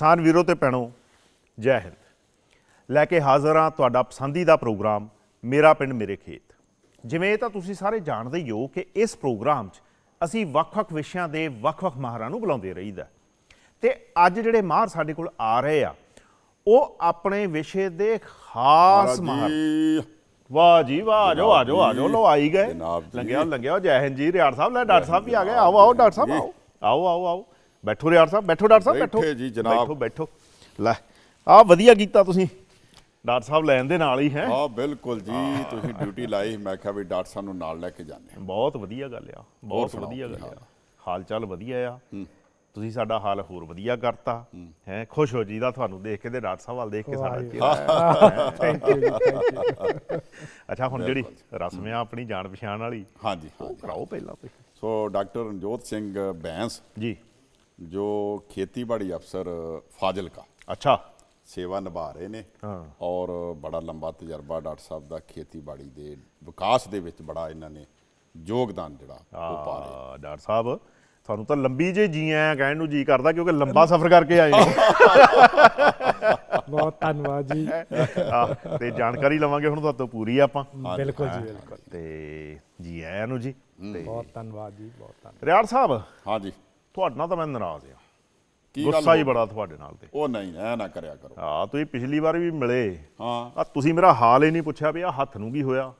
ਕਿਸਾਨ ਵੀਰੋ ਤੇ ਭੈਣੋ ਜੈ ਹਿੰਦ। ਲੈ ਕੇ ਹਾਜ਼ਰ ਹਾਂ ਤੁਹਾਡਾ ਪਸੰਦੀਦਾ ਪ੍ਰੋਗਰਾਮ ਮੇਰਾ ਪਿੰਡ ਮੇਰੇ ਖੇਤ। ਜਿਵੇਂ ਤਾਂ ਤੁਸੀਂ ਸਾਰੇ ਜਾਣਦੇ ਹੀ ਹੋ ਕਿ ਇਸ ਪ੍ਰੋਗਰਾਮ 'ਚ ਅਸੀਂ ਵੱਖ-ਵੱਖ ਵਿਸ਼ਿਆਂ ਦੇ ਵੱਖ-ਵੱਖ ਮਾਹਰਾਂ ਨੂੰ ਬੁਲਾਉਂਦੇ ਰਹੀਦਾ ਤੇ ਅੱਜ ਜਿਹੜੇ ਮਾਹਰ ਸਾਡੇ ਕੋਲ ਆ ਰਹੇ ਆ ਉਹ ਆਪਣੇ ਵਿਸ਼ੇ ਦੇ ਖਾਸ ਮਾਹਰ। ਵਾਹ ਜੀ ਵਾਹ ਆ ਜਾਓ ਆ ਜਾਓ ਆ ਜਾਓ ਲੋ ਆਈ ਗਏ। ਲੰਗਿਆ ਲੰਗਿਆ ਜੈ ਹਿੰਦ ਜੀ ਰਿਆੜ ਸਾਹਿਬ ਲੈ ਡਾਕਟਰ ਸਾਹਿਬ ਵੀ ਆ ਗਏ। ਆਓ ਆਓ ਡਾਕਟਰ ਸਾਹਿਬ ਆਓ। ਆਓ ਆਓ ਆਓ। ਬੈਠੋ ਰਿਆੜ ਸਾਹਿਬ ਬੈਠੋ ਡਾਕਟਰ ਸਾਹਿਬ ਬੈਠੋ। ਬੈਠੇ ਜੀ ਜਨਾਬ। ਬੈਠੋ ਬੈਠੋ। ਲੈ ਆ ਵਧੀਆ ਕੀਤਾ ਤੁਸੀਂ। ਡਾਕਟਰ ਸਾਹਿਬ ਲੈਣ ਦੇ ਨਾਲ ਹੀ ਹੈ। ਹਾਂ ਬਿਲਕੁਲ ਜੀ ਤੁਸੀਂ ਡਿਊਟੀ ਲਾਈ ਮੈਂ ਕਿਹਾ ਵੀ ਡਾਕਟਰ ਸਾਹਿਬ ਨੂੰ ਨਾਲ ਲੈ ਕੇ ਜਾਂਦੇ ਬਹੁਤ ਵਧੀਆ ਗੱਲ ਆ ਬਹੁਤ ਸੁਣਾਓ ਵਧੀਆ ਕੀ ਗੱਲ ਹਾਲ ਆ। ਹਾਲ? ਚਾਲ ਵਧੀਆ ਆ। ਤੁਸੀਂ ਸਾਡਾ ਹਾਲ ਹੋਰ ਵਧੀਆ ਕਰਤਾ। ਹੈ। ਖੁਸ਼ ਹੋ ਜੀਦਾ ਤੁਹਾਨੂੰ ਦੇਖ ਕੇ ਤੇ ਡਾਕਟਰ ਸਾਹਿਬ ਵੱਲ ਦੇਖ ਕੇ ਸਾਡਾ ਚਿਹਰਾ ਥੈਂਕ ਯੂ ਥੈਂਕ ਯੂ ਅੱਛਾ ਹੁਣ ਜਿਹੜੀ ਰਸਮ ਆ ਆਪਣੀ ਜਾਣ ਪਛਾਣ ਵਾਲੀ ਹਾਂਜੀ ਉਹ ਹਾਂਜੀ ਕਰਾਓ ਪਹਿਲਾਂ ਤੁਸੀਂ। So doctor Ranjot Singh Bains ji. ਜੋ ਖੇਤੀਬਾੜੀ ਅਫਸਰ ਫਾਜ਼ਿਲਕਾ ਅੱਛਾ ਸੇਵਾ ਨਿਭਾ ਰਹੇ ਨੇ ਹਾਂ। ਔਰ ਬੜਾ ਲੰਬਾ ਤਜਰਬਾ ਡਾਕਟਰ ਸਾਹਿਬ ਦਾ ਖੇਤੀਬਾੜੀ ਦੇ ਵਿਕਾਸ ਦੇ ਵਿੱਚ ਬੜਾ ਇਹਨਾਂ ਨੇ ਯੋਗਦਾਨ ਜਿਹੜਾ ਉਹ ਪਾ ਰਹੇ ਆ ਡਾਕਟਰ ਸਾਹਿਬ ਤੁਹਾਨੂੰ ਤਾਂ ਲੰਬੀ ਜੇ ਜੀ ਆਇਆ ਕਹਿਣ ਨੂੰ ਜੀ ਕਰਦਾ ਕਿਉਂਕਿ ਲੰਬਾ ਸਫ਼ਰ ਕਰਕੇ ਆਏ ਨੇ ਬਹੁਤ ਧੰਨਵਾਦ ਜੀ ਤੇ ਜਾਣਕਾਰੀ ਲਵਾਂਗੇ ਹੁਣ ਤੁਹਾਡੇ ਤੋਂ ਪੂਰੀ ਆਪਾਂ ਬਿਲਕੁਲ ਜੀ ਬਿਲਕੁਲ ਤੇ ਜੀ ਆਇਆਂ ਨੂੰ ਜੀ ਬਹੁਤ ਧੰਨਵਾਦ ਜੀ ਬਹੁਤ ਧੰਨਵਾਦ ਰਿਆੜ ਸਾਹਿਬ ਹਾਂਜੀ ਤੁਹਾਡੇ ਨਾਲ ਤਾਂ ਮੈਂ ਨਾਰਾਜ਼ ਆ ਕੀ ਗੱਲ ਗੁੱਸਾ ਹੀ ਹੋ- ਬੜਾ ਤੁਹਾਡੇ ਨਾਲ ਤੇ। ਉਹ ਨਹੀਂ ਐ ਨਾ ਕਰਿਆ ਕਰੋ। ਆ ਤੁਸੀਂ ਪਿਛਲੀ ਵਾਰ ਵੀ ਮਿਲੇ। ਹਾਂ। ਆ ਤੁਸੀਂ ਮੇਰਾ ਹਾਲ ਹੀ ਨਹੀਂ ਪੁੱਛਿਆ ਵੀ ਆ ਹੱਥ ਨੂੰ ਕੀ ਹੋਇਆ।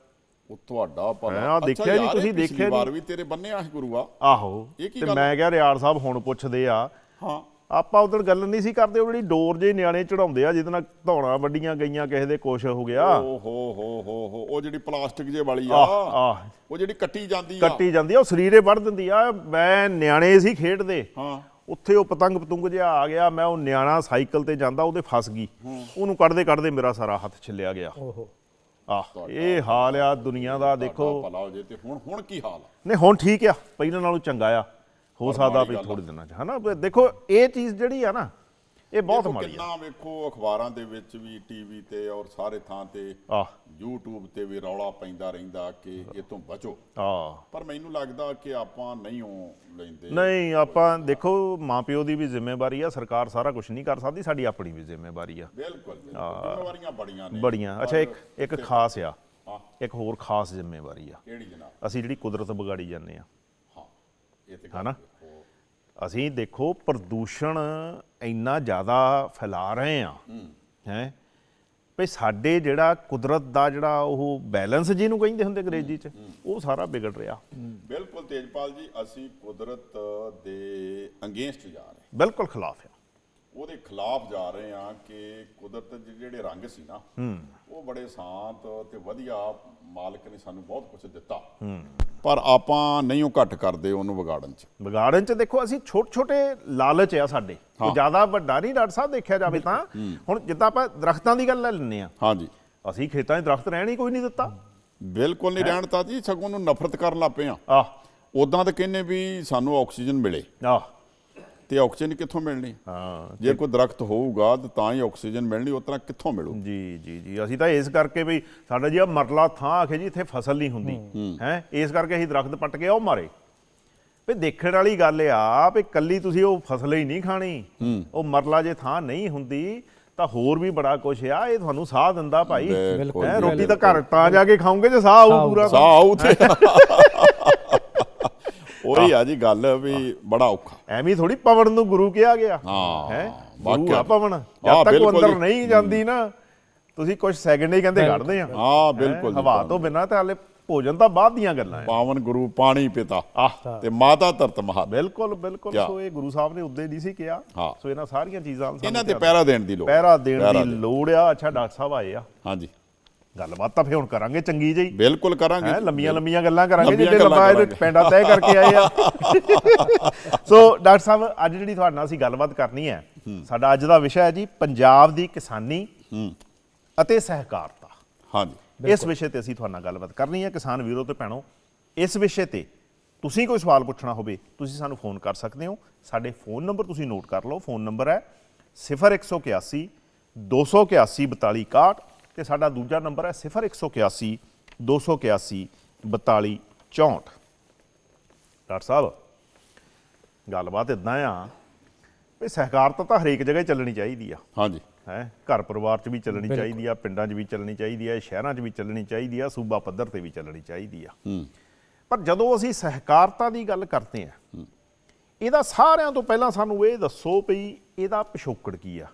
ਉਹ ਤੁਹਾਡਾ ਹੈਂ, ਭਲਾ ਆਹ ਦੇਖਿਆ ਨਹੀਂ, ਤੁਸੀਂ ਪਿਛਲੀ ਦੇਖਿਆ ਵਾਰ ਨਹੀਂ। ਵੀ ਤੇਰੇ ਬੰਨੇ ਆ ਗੁਰੂਆ। ਆਹੋ ਤੇ? ਮੈਂ ਕਿਹਾ ਰਿਆੜ ਸਾਹਿਬ ਹੁਣ ਪੁੱਛਦੇ ਆ। ਹਾਂ। ਆਪਾਂ ਉਦੋਂ ਗੱਲ ਨਹੀਂ ਸੀ ਕਰਦੇ ਉਹ ਜਿਹੜੀ ਡੋਰ ਜੇ ਨਿਆਣੇ ਚੜਾਉਂਦੇ ਆ ਜਿਹਦੇ ਨਾਲ ਧੌਣਾ ਵੱਡੀਆਂ ਗਈਆਂ ਕਿਸੇ ਦੇ ਕੁਛ ਹੋ ਗਿਆ। ਓ ਹੋ ਹੋ ਹੋ ਹੋ ਉਹ ਜਿਹੜੀ ਪਲਾਸਟਿਕ ਜੇ ਵਾਲੀ ਆ ਆਹ ਆਹ। ਉਹ ਜਿਹੜੀ ਕੱਟੀ ਜਾਂਦੀ ਆ। ਕੱਟੀ ਜਾਂਦੀ ਆ ਉਹ ਸਰੀਰੇ ਵੱਢ ਦਿੰਦੀ ਆ। ਮੈਂ ਨਿਆਣੇ ਸੀ ਖੇਡਦੇ ਹਾਂ। ਉੱਥੇ ਉਹ ਪਤੰਗ ਪਤੰਗ ਜਿਹਾ ਆ ਗਿਆ ਮੈਂ ਉਹ ਨਿਆਣਾ ਸਾਈਕਲ ਤੇ ਜਾਂਦਾ ਉਹਦੇ ਫਸ ਗਈ। ਉਹਨੂੰ ਕੱਢਦੇ ਕੱਢਦੇ ਮੇਰਾ ਸਾਰਾ ਹੱਥ ਛਿੱਲਿਆ ਗਿਆ। ਓਹੋ। ਆਹ ਇਹ ਹਾਲ ਆ ਦੁਨੀਆ ਦਾ ਦੇਖੋ। ਤੁਹਾਡਾ ਭਲਾ ਹੋ ਜੇ ਤੇ ਹੁਣ ਹੁਣ ਕੀ ਹਾਲ ਆ? ਨਹੀਂ ਹੁਣ ਠੀਕ ਆ ਪਹਿਲਾਂ ਨਾਲੋਂ ਚੰਗਾ ਆ। ਹੋ ਸਕਦਾ ਵੀ। ਥੋੜੇ ਦਿਨਾਂ ਚ। ਹਨਾ? ਦੇਖੋ ਇਹ ਚੀਜ਼ ਜਿਹੜੀ ਆ ਨਾ ਇਹ ਬਹੁਤ ਮਾੜੀ ਆ। ਕਿੰਨਾ ਵੇਖੋ ਅਖਬਾਰਾਂ ਦੇ ਵਿੱਚ ਵੀ ਟੀਵੀ ਤੇ ਔਰ ਸਾਰੇ ਥਾਂ ਤੇ YouTube ਤੇ ਵੀ ਰੌਲਾ ਪੈਂਦਾ ਰਹਿੰਦਾ ਕਿ ਇਹ ਤੋਂ ਬਚੋ। ਆਹ। ਪਰ ਮੈਨੂੰ ਲੱਗਦਾ ਕਿ ਆਪਾਂ ਨਹੀਂ ਉਹ ਲੈਂਦੇ। ਨਹੀਂ ਆਪਾਂ ਦੇਖੋ ਮਾਪਿਓ ਦੀ ਵੀ ਜ਼ਿੰਮੇਵਾਰੀ ਆ ਸਰਕਾਰ ਸਾਰਾ ਕੁਝ ਨਹੀਂ ਕਰ ਸਕਦੀ ਸਾਡੀ ਆਪਣੀ ਵੀ ਜ਼ਿੰਮੇਵਾਰੀ ਆ। ਬਿਲਕੁਲ। ਜ਼ਿੰਮੇਵਾਰੀਆਂ ਬੜੀਆਂ ਨੇ। ਬੜੀਆਂ। ਅੱਛਾ ਇੱਕ ਇੱਕ ਖਾਸ ਆ। ਹਾਂ। ਇੱਕ ਹੋਰ ਖਾਸ ਜ਼ਿੰਮੇਵਾਰੀ ਆ। ਕਿਹੜੀ ਜਨਾਬ? ਅਸੀਂ ਜਿਹੜੀ ਕੁਦਰਤ ਵਿਗਾੜੀ ਜਾਂਦੇ ਆ। ਹਾਂ ਇਹ ਤੇ ਹਨਾ? ਅਸੀਂ ਦੇਖੋ ਪ੍ਰਦੂਸ਼ਣ ਇੰਨਾ ਜ਼ਿਆਦਾ ਫੈਲਾ ਰਹੇ ਆ ਹੈ। ਵੀ ਸਾਡੇ ਜਿਹੜਾ ਕੁਦਰਤ ਦਾ ਜਿਹੜਾ ਉਹ ਬੈਲੈਂਸ ਜਿਹਨੂੰ ਕਹਿੰਦੇ ਹੁੰਦੇ ਅੰਗਰੇਜ਼ੀ ਚ ਉਹ ਸਾਰਾ ਵਿਗੜ ਰਿਹਾ। ਬਿਲਕੁਲ ਤੇਜਪਾਲ ਜੀ ਅਸੀਂ ਕੁਦਰਤ ਦੇ ਅਗੇਂਸਟ ਜਾ ਰਹੇ। ਬਿਲਕੁਲ ਖਿਲਾਫ ਆ ਉਹਦੇ ਖਿਲਾਫ ਜਾ ਰਹੇ ਆ ਕਿ ਕੁਦਰਤ ਦੇ ਜਿਹੜੇ ਰੰਗ ਸੀ ਨਾ ਉਹ ਬੜੇ ਸ਼ਾਂਤ ਤੇ ਵਧੀਆ ਮਾਲਕ ਨੇ ਸਾਨੂੰ ਬਹੁਤ ਕੁਝ ਦਿੱਤਾ। ਪਰ ਆਪਾਂ ਨਹੀਂ ਉਹ ਘੱਟ ਕਰਦੇ ਉਹਨੂੰ ਵਿਗਾੜਨ ਚ। ਵਿਗਾੜਨ ਚ ਦੇਖੋ ਅਸੀਂ ਛੋਟੇ ਛੋਟੇ ਲਾਲਚ ਆ ਸਾਡੇ। ਕੋਈ ਜ਼ਿਆਦਾ ਵੱਡਾ ਨਹੀਂ ਡਾਕਟਰ ਸਾਹਿਬ ਦੇਖਿਆ ਜਾਵੇ ਤਾਂ ਹੁਣ ਜਿੱਦਾਂ ਆਪਾਂ ਦਰਖਤਾਂ ਦੀ ਗੱਲ ਲੈ ਲੈਂਦੇ ਆ ਹਾਂਜੀ। ਅਸੀਂ ਖੇਤਾਂ 'ਚ ਦਰਖਤ ਰਹਿਣ ਹੀ ਕੋਈ ਨਹੀਂ ਦਿੱਤਾ। ਬਿਲਕੁਲ ਨਹੀਂ ਰਹਿਣ ਤਾਂ ਜੀ ਸਗੋਂ ਨੂੰ ਨਫ਼ਰਤ ਕਰਨ ਲੱਗ ਪਏ ਆ ਆਹ। ਉਦਾਂ ਤਾਂ ਕਹਿੰਨੇ ਵੀ ਸਾਨੂੰ ਆਕਸੀਜਨ ਮਿਲੇ। ਆਹ। ਤੇ ਆਕਸੀਜਨ ਕਿੱਥੋਂ ਮਿਲਣੀ? ਹਾਂ ਜੇ ਕੋਈ ਦਰਖਤ ਹੋਊਗਾ ਤਾਂ ਤਾਂ ਹੀ ਆਕਸੀਜਨ ਮਿਲਣੀ ਉਸ ਤਰ੍ਹਾਂ ਕਿੱਥੋਂ ਮਿਲੂ? ਜੀ ਜੀ ਜੀ। ਅਸੀਂ ਤਾਂ ਇਸ ਕਰਕੇ ਵੀ ਸਾਡਾ ਜੀ ਆਹ ਮਰਲਾ ਥਾਂ ਆਖੇ ਜੀ ਇੱਥੇ ਫਸਲ ਨਹੀਂ ਹੁੰਦੀ। ਹੈ। ਇਸ ਕਰਕੇ ਅਸੀਂ ਦਰਖਤ ਪੱਟ ਕੇ ਉਹ ਮਾਰੇ। ਵੀ ਦੇਖਣ ਵਾਲੀ ਗੱਲ ਆ ਵੀ ਕੱਲੀ ਤੁਸੀਂ ਉਹ ਫਸਲ ਹੀ ਨਹੀਂ ਖਾਣੀ। ਉਹ ਮਰਲਾ ਜੇ ਥਾਂ ਨਹੀਂ ਹੁੰਦੀ ਤਾਂ ਹੋਰ ਵੀ ਬੜਾ ਕੁਝ ਆ। ਇਹ ਤੁਹਾਨੂੰ ਸਾਹ ਦਿੰਦਾ ਭਾਈ। ਰੋਟੀ ਤਾਂ ਘਰ ਤਾਂ ਜਾ ਕੇ ਖਾਓਗੇ ਜੇ ਸਾਹ ਆਊ ਪੂਰਾ ਸਾਹ ਆਊ ਤੇ। ਉਹੀ ਆ ਜੀ ਗੱਲ ਵੀ ਬੜਾ ਔਖਾ। ਐਵੇਂ ਥੋੜੀ ਪਵਨ ਨੂੰ ਗੁਰੂ ਕਿਹਾ ਗਿਆ। ਹਾਂ, ਹੈ? ਗੁਰੂ। ਆ ਪਵਨ। ਜਦ ਤੱਕ ਉਹ ਅੰਦਰ। ਨਹੀਂ ਜਾਂਦੀ ਨਾ ਤੁਸੀਂ ਕੁਝ ਸੈਕਿੰਡ ਹੀ ਕਹਿੰਦੇ ਕੱਢਦੇ ਆ। ਹਾਂ ਬਿਲਕੁਲ ਹਵਾ ਤੋਂ ਬਿਨਾਂ ਤਾਂ ਹਾਲੇ ਭੋਜਨ ਤਾਂ ਬਾਅਦ ਦੀਆਂ ਗੱਲਾਂ ਆ। ਪਾਵਨ ਗੁਰੂ ਪਾਣੀ ਪਿਤਾ। ਤੇ ਮਾਤਾ ਧਰਤ ਮਹਾ ਬਿਲਕੁਲ ਬਿਲਕੁਲ? ਸੋ ਇਹ ਗੁਰੂ ਸਾਹਿਬ ਨੇ ਉਦੋਂ ਨਹੀਂ ਸੀ ਕਿਹਾ। ਸੋ ਇਹਨਾਂ ਸਾਰੀਆਂ ਚੀਜ਼ਾਂ ਇਹਨਾਂ ਤੇ ਪਹਿਰਾ ਦੇਣ ਦੀ ਲੋੜ। ਪਹਿਰਾ ਦੇਣ ਦੀ। ਲੋੜ ਆ। ਅੱਛਾ ਡਾਕਟਰ ਸਾਹਿਬ ਆਏ ਆ। ਹਾਂਜੀ। ਗੱਲਬਾਤ ਤਾਂ ਫੇ ਹੁਣ ਕਰਾਂਗੇ ਚੰਗੀ ਜਿਹੀ। ਬਿਲਕੁਲ ਕਰਾਂਗੇ। ਲੰਮੀਆਂ ਲੰਮੀਆਂ ਗੱਲਾਂ ਕਰਾਂਗੇ ਜਿਹੜੇ ਲੰਬਾ ਕਰਾਂਗੇ। ਪੈਂਡਾ ਤੈਅ ਕਰਕੇ ਆਏ ਆ। ਸੋ ਡਾਕਟਰ ਸਾਹਿਬ ਅੱਜ ਜਿਹੜੀ ਤੁਹਾਡੇ ਨਾਲ ਅਸੀਂ ਗੱਲਬਾਤ ਕਰਨੀ ਹੈ ਸਾਡਾ ਅੱਜ ਦਾ ਵਿਸ਼ਾ ਹੈ ਜੀ ਪੰਜਾਬ ਦੀ ਕਿਸਾਨੀ ਅਤੇ ਸਹਿਕਾਰਤਾ। ਹਾਂਜੀ। ਇਸ ਵਿਸ਼ੇ ਤੇ ਅਸੀਂ ਤੁਹਾਡੇ ਨਾਲ ਗੱਲਬਾਤ ਕਰਨੀ ਹੈ ਕਿਸਾਨ ਵੀਰੋ ਤੇ ਭੈਣੋ। ਇਸ ਵਿਸ਼ੇ ਤੇ ਤੁਸੀਂ ਕੋਈ ਸਵਾਲ ਪੁੱਛਣਾ ਹੋਵੇ ਤੁਸੀਂ ਸਾਨੂੰ ਫੋਨ ਕਰ ਸਕਦੇ ਹੋ। ਸਾਡੇ ਫੋਨ ਨੰਬਰ ਤੁਸੀਂ ਨੋਟ ਕਰ ਲਓ। ਫੋਨ ਨੰਬਰ ਹੈ 0181 281 4261 ਤੇ ਸਾਡਾ ਦੂਜਾ ਨੰਬਰ ਹੈ 0181 281 4264 ਡਾਕਟਰ ਸਾਹਿਬ ਗੱਲਬਾਤ ਇਦਾਂ ਆ ਵੀ ਸਹਿਕਾਰਤਾ ਤਾਂ ਹਰੇਕ ਜਗ੍ਹਾ ਚੱਲਣੀ ਚਾਹੀਦੀ ਆ। ਹਾਂਜੀ। ਹੈ ਘਰ ਪਰਿਵਾਰ 'ਚ ਵੀ ਚੱਲਣੀ ਚਾਹੀਦੀ ਆ ਪਿੰਡਾਂ 'ਚ ਵੀ ਚੱਲਣੀ ਚਾਹੀਦੀ ਆ ਸ਼ਹਿਰਾਂ 'ਚ ਵੀ ਚੱਲਣੀ ਚਾਹੀਦੀ ਆ ਸੂਬਾ ਪੱਧਰ ਤੇ ਵੀ ਚੱਲਣੀ ਚਾਹੀਦੀ ਆ। ਹੂੰ। ਪਰ ਜਦੋਂ ਅਸੀਂ ਸਹਿਕਾਰਤਾ ਦੀ ਗੱਲ ਕਰਦੇ ਆ ਇਹਦਾ ਸਾਰਿਆਂ ਤੋਂ ਪਹਿਲਾਂ ਸਾਨੂੰ ਇਹ ਦੱਸੋ ਵੀ ਇਹਦਾ ਪਿਛੋਕੜ ਕੀ ਆ?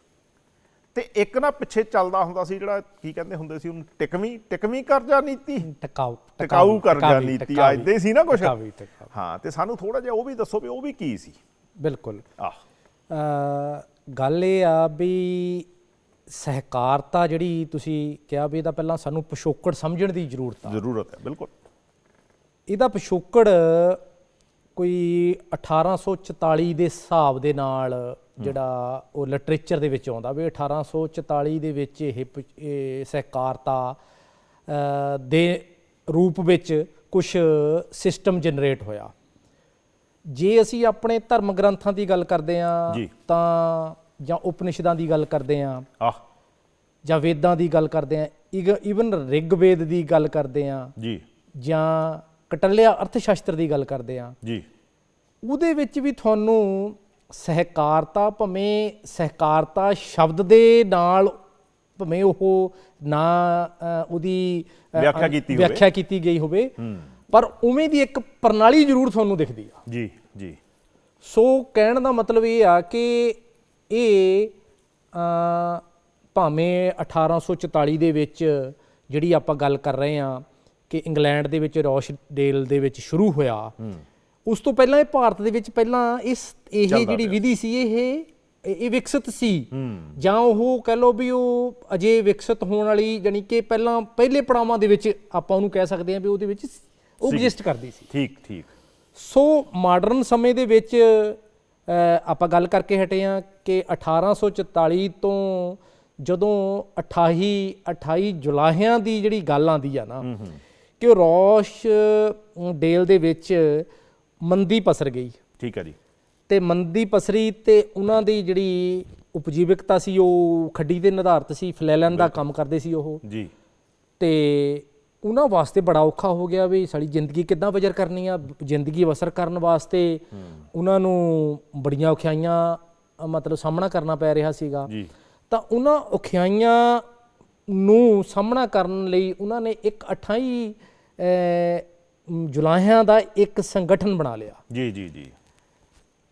ਤੇ ਇੱਕ ਨਾ ਪਿੱਛੇ ਚੱਲਦਾ ਹੁੰਦਾ ਸੀ ਜਿਹੜਾ ਕੀ ਕਹਿੰਦੇ ਹੁੰਦੇ ਸੀ ਉਹਨੂੰ ਟਿਕਵੀਂ ਟਿਕਵੀਂ ਕਰਜ਼ਾ ਨੀਤੀ। ਟਿਕਾਊ ਟਿਕਾਊ ਕਰਜ਼ਾ ਨੀਤੀ ਆ ਟਿਕਾਵੀ, ਇਦਾਂ ਹੀ ਸੀ ਨਾ ਟਿਕਾਵੀ। ਹਾਂ ਤੇ ਸਾਨੂੰ ਥੋੜਾ ਜਿਹਾ ਉਹ ਵੀ ਦੱਸੋ ਵੀ ਉਹ ਵੀ ਕੀ ਸੀ। ਬਿਲਕੁਲ। ਆਹ। ਗੱਲ ਇਹ ਆ ਵੀ ਸਹਿਕਾਰਤਾ ਜਿਹੜੀ ਤੁਸੀਂ ਕਿਹਾ ਵੀ ਇਹਦਾ ਪਹਿਲਾਂ ਸਾਨੂੰ ਪਿਛੋਕੜ ਸਮਝਣ ਦੀ ਜ਼ਰੂਰਤ ਆ। ਜ਼ਰੂਰਤ ਹੈ ਬਿਲਕੁਲ। ਇਹਦਾ ਪਿਛੋਕੜ ਕੋਈ 1844 ਦੇ ਹਿਸਾਬ ਦੇ ਨਾਲ ਜਿਹੜਾ ਉਹ ਲਿਟਰੇਚਰ ਦੇ ਵਿੱਚ ਆਉਂਦਾ ਵੀ 1844 ਦੇ ਵਿੱਚ ਇਹ ਸਹਿਕਾਰਤਾ ਦੇ ਰੂਪ ਵਿੱਚ ਕੁਝ ਸਿਸਟਮ ਜਨਰੇਟ ਹੋਇਆ। ਜੇ ਅਸੀਂ ਆਪਣੇ ਧਰਮ ਗ੍ਰੰਥਾਂ ਦੀ ਗੱਲ ਕਰਦੇ ਜੀ। ਤਾਂ ਜਾਂ ਉਪਨਿਸ਼ਦਾਂ ਦੀ ਗੱਲ ਕਰਦੇ ਹਾਂ ਆਹ। ਜਾਂ ਵੇਦਾਂ ਦੀ ਗੱਲ ਕਰਦੇ ਹਾਂ ਇਵਨ ਰਿਗਵੇਦ ਦੀ ਗੱਲ ਕਰਦੇ ਹਾਂ ਜੀ। ਜਾਂ ਕਟਲਿਆ ਅਰਥ ਸ਼ਾਸਤਰ ਦੀ ਗੱਲ ਕਰਦੇ ਆ ਜੀ। ਉਹਦੇ ਵਿੱਚ ਵੀ ਤੁਹਾਨੂੰ ਸਹਿਕਾਰਤਾ ਭਵੇਂ ਸਹਿਕਾਰਤਾ ਸ਼ਬਦ ਦੇ ਨਾਲ ਭਵੇਂ ਉਹ ਨਾ ਉਹਦੀ ਵਿਆਖਿਆ ਕੀਤੀ ਹੋਵੇ। ਵਿਆਖਿਆ ਕੀਤੀ ਗਈ ਹੋਵੇ। ਪਰ ਉਵੇਂ ਦੀ ਇੱਕ ਪ੍ਰਣਾਲੀ ਜ਼ਰੂਰ ਤੁਹਾਨੂੰ ਦਿਖਦੀ ਆ। ਜੀ ਜੀ। ਸੋ ਕਹਿਣ ਦਾ ਮਤਲਬ ਇਹ ਆ ਕਿ ਇਹ ਭਾਵੇਂ 1844 ਦੇ ਵਿੱਚ ਜਿਹੜੀ ਆਪਾਂ ਗੱਲ ਕਰ ਰਹੇ ਆ ਕਿ ਇੰਗਲੈਂਡ ਦੇ ਵਿੱਚ ਰੌਸ਼ਡੇਲ ਦੇ ਵਿੱਚ ਸ਼ੁਰੂ ਹੋਇਆ ਉਸ ਤੋਂ ਪਹਿਲਾਂ ਇਹ ਭਾਰਤ ਦੇ ਵਿੱਚ ਪਹਿਲਾਂ ਇਸ ਇਹ ਜਿਹੜੀ। ਵਿਧੀ ਸੀ ਇਹ ਇਹ ਵਿਕਸਿਤ ਸੀ। ਜਾਂ ਉਹ ਕਹਿ ਲਓ ਵੀ ਉਹ ਅਜੇ ਵਿਕਸਿਤ ਹੋਣ ਵਾਲੀ ਜਾਨੀ ਕਿ ਪਹਿਲਾਂ ਪਹਿਲੇ ਪੜਾਵਾਂ ਦੇ ਵਿੱਚ ਆਪਾਂ ਉਹਨੂੰ ਕਹਿ ਸਕਦੇ ਹਾਂ ਵੀ ਉਹਦੇ ਵਿੱਚ ਉਹ ਐਗਜ਼ਿਸਟ ਕਰਦੀ ਸੀ। ਠੀਕ ਠੀਕ। ਸੋ ਮਾਡਰਨ ਸਮੇਂ ਦੇ ਵਿੱਚ ਆਪਾਂ ਗੱਲ ਕਰਕੇ ਹਟੇ ਆ ਕਿ 1844 ਤੋਂ ਜਦੋਂ 28 28 ਜੁਲਾਈਆਂ ਦੀ ਜਿਹੜੀ ਗੱਲ ਆਂਦੀ ਆ ਨਾ ਕਿ ਰੌਸ਼ ਡੇਲ ਦੇ ਵਿੱਚ ਮੰਦੀ ਪਸਰ ਗਈ। ਠੀਕ ਹੈ ਜੀ। ਤੇ ਮੰਦੀ ਪਸਰੀ ਤੇ ਉਹਨਾਂ ਦੀ ਜਿਹੜੀ ਉਪਜੀਵਕਤਾ ਸੀ ਉਹ ਖੱਡੀ ਤੇ ਨਿਰਧਾਰਤ ਸੀ ਫਲੈਲਨ ਦਾ ਕੰਮ ਕਰਦੇ ਸੀ ਉਹ। ਜੀ। ਤੇ ਉਹਨਾਂ ਵਾਸਤੇ ਬੜਾ ਔਖਾ ਹੋ ਗਿਆ ਵੀ ਸਾਡੀ ਜ਼ਿੰਦਗੀ ਕਿੱਦਾਂ ਬਜਰ ਕਰਨੀ ਆ ਜ਼ਿੰਦਗੀ ਬਸਰ ਕਰਨ ਵਾਸਤੇ ਉਹਨਾਂ ਨੂੰ ਬੜੀਆਂ ਔਖਿਆਈਆਂ ਮਤਲਬ ਸਾਹਮਣਾ ਕਰਨਾ ਪੈ ਰਿਹਾ ਸੀਗਾ। ਜੀ। ਤਾਂ ਉਹਨਾਂ ਔਖਿਆਈਆਂ ਨੂੰ ਸਾਹਮਣਾ ਕਰਨ ਲਈ ਉਹਨਾਂ ਨੇ ਇੱਕ 28 ਅ, ਜੁਲਾਈਆਂ ਦਾ ਇੱਕ ਸੰਗਠਨ ਬਣਾ ਲਿਆ। ਜੀ ਜੀ ਜੀ।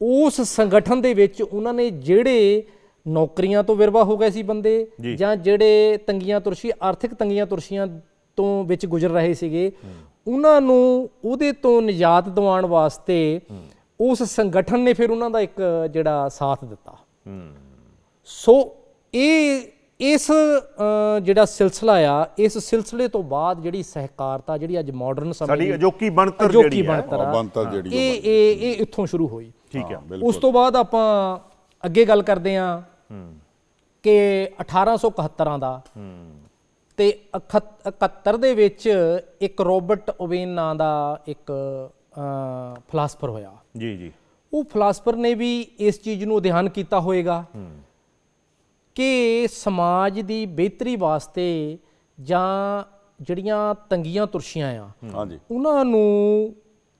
ਉਸ ਸੰਗਠਨ ਦੇ ਵਿੱਚ ਉਹਨਾਂ ਨੇ ਜਿਹੜੇ ਨੌਕਰੀਆਂ ਤੋਂ ਵਿਰਵਾ ਹੋ ਗਏ ਸੀ ਬੰਦੇ ਜੀ। ਜਿਹੜੇ ਤੰਗੀਆਂ ਤੁਰਸ਼ੀ ਆਰਥਿਕ ਤੰਗੀਆਂ ਤੁਰਸ਼ੀਆਂ ਤੋਂ ਵਿੱਚ ਗੁਜ਼ਰ ਰਹੇ ਸੀਗੇ ਉਹਨਾਂ ਨੂੰ ਉਹਦੇ ਤੋਂ ਨਿਜਾਤ ਦਿਵਾਉਣ ਵਾਸਤੇ ਉਸ ਸੰਗਠਨ ਨੇ ਫਿਰ ਉਹਨਾਂ ਦਾ ਇੱਕ ਜਿਹੜਾ ਸਾਥ ਦਿੱਤਾ। ਸੋ ਇਹ ਇਸ ਜਿਹੜਾ ਸਿਲਸਿਲਾ ਆ ਇਸ ਸਿਲਸਿਲੇ ਤੋਂ ਬਾਅਦ ਜਿਹੜੀ ਸਹਿਕਾਰਤਾ ਜਿਹੜੀ ਅੱਜ ਮਾਡਰਨ ਸਮੇਂ ਸਾਡੀ ਅਜੋਕੀ ਬਣਤਰ ਜਿਹੜੀ ਹੈ ਬਣਤਰ ਆ, ਉਹ ਬਣਤਰ ਜਿਹੜੀ ਇਹ ਇਹ ਇਹ ਇੱਥੋਂ ਸ਼ੁਰੂ ਹੋਈ। ਠੀਕ ਹੈ ਉਸ ਤੋਂ ਬਾਅਦ ਆਪਾਂ ਅੱਗੇ ਗੱਲ ਕਰਦੇ ਹਾਂ ਕਿ 1871 ਦਾ ਤੇ 71 ਦੇ ਵਿੱਚ ਇੱਕ ਰੋਬਰਟ ਓਵੇਨ ਨਾਂ ਦਾ ਇੱਕ ਫਿਲਾਸਫਰ ਹੋਇਆ। ਜੀ ਜੀ। ਉਹ ਫਿਲਾਸਫਰ ਨੇ ਵੀ ਇਸ ਚੀਜ਼ ਨੂੰ ਅਧਿਐਨ ਕੀਤਾ ਹੋਵੇਗਾ ਕਿ ਸਮਾਜ ਦੀ ਬਿਹਤਰੀ ਵਾਸਤੇ ਜਾਂ ਜਿਹੜੀਆਂ ਤੰਗੀਆਂ ਤੁਰਸ਼ੀਆਂ ਆ ਹਾਂਜੀ। ਉਹਨਾਂ ਨੂੰ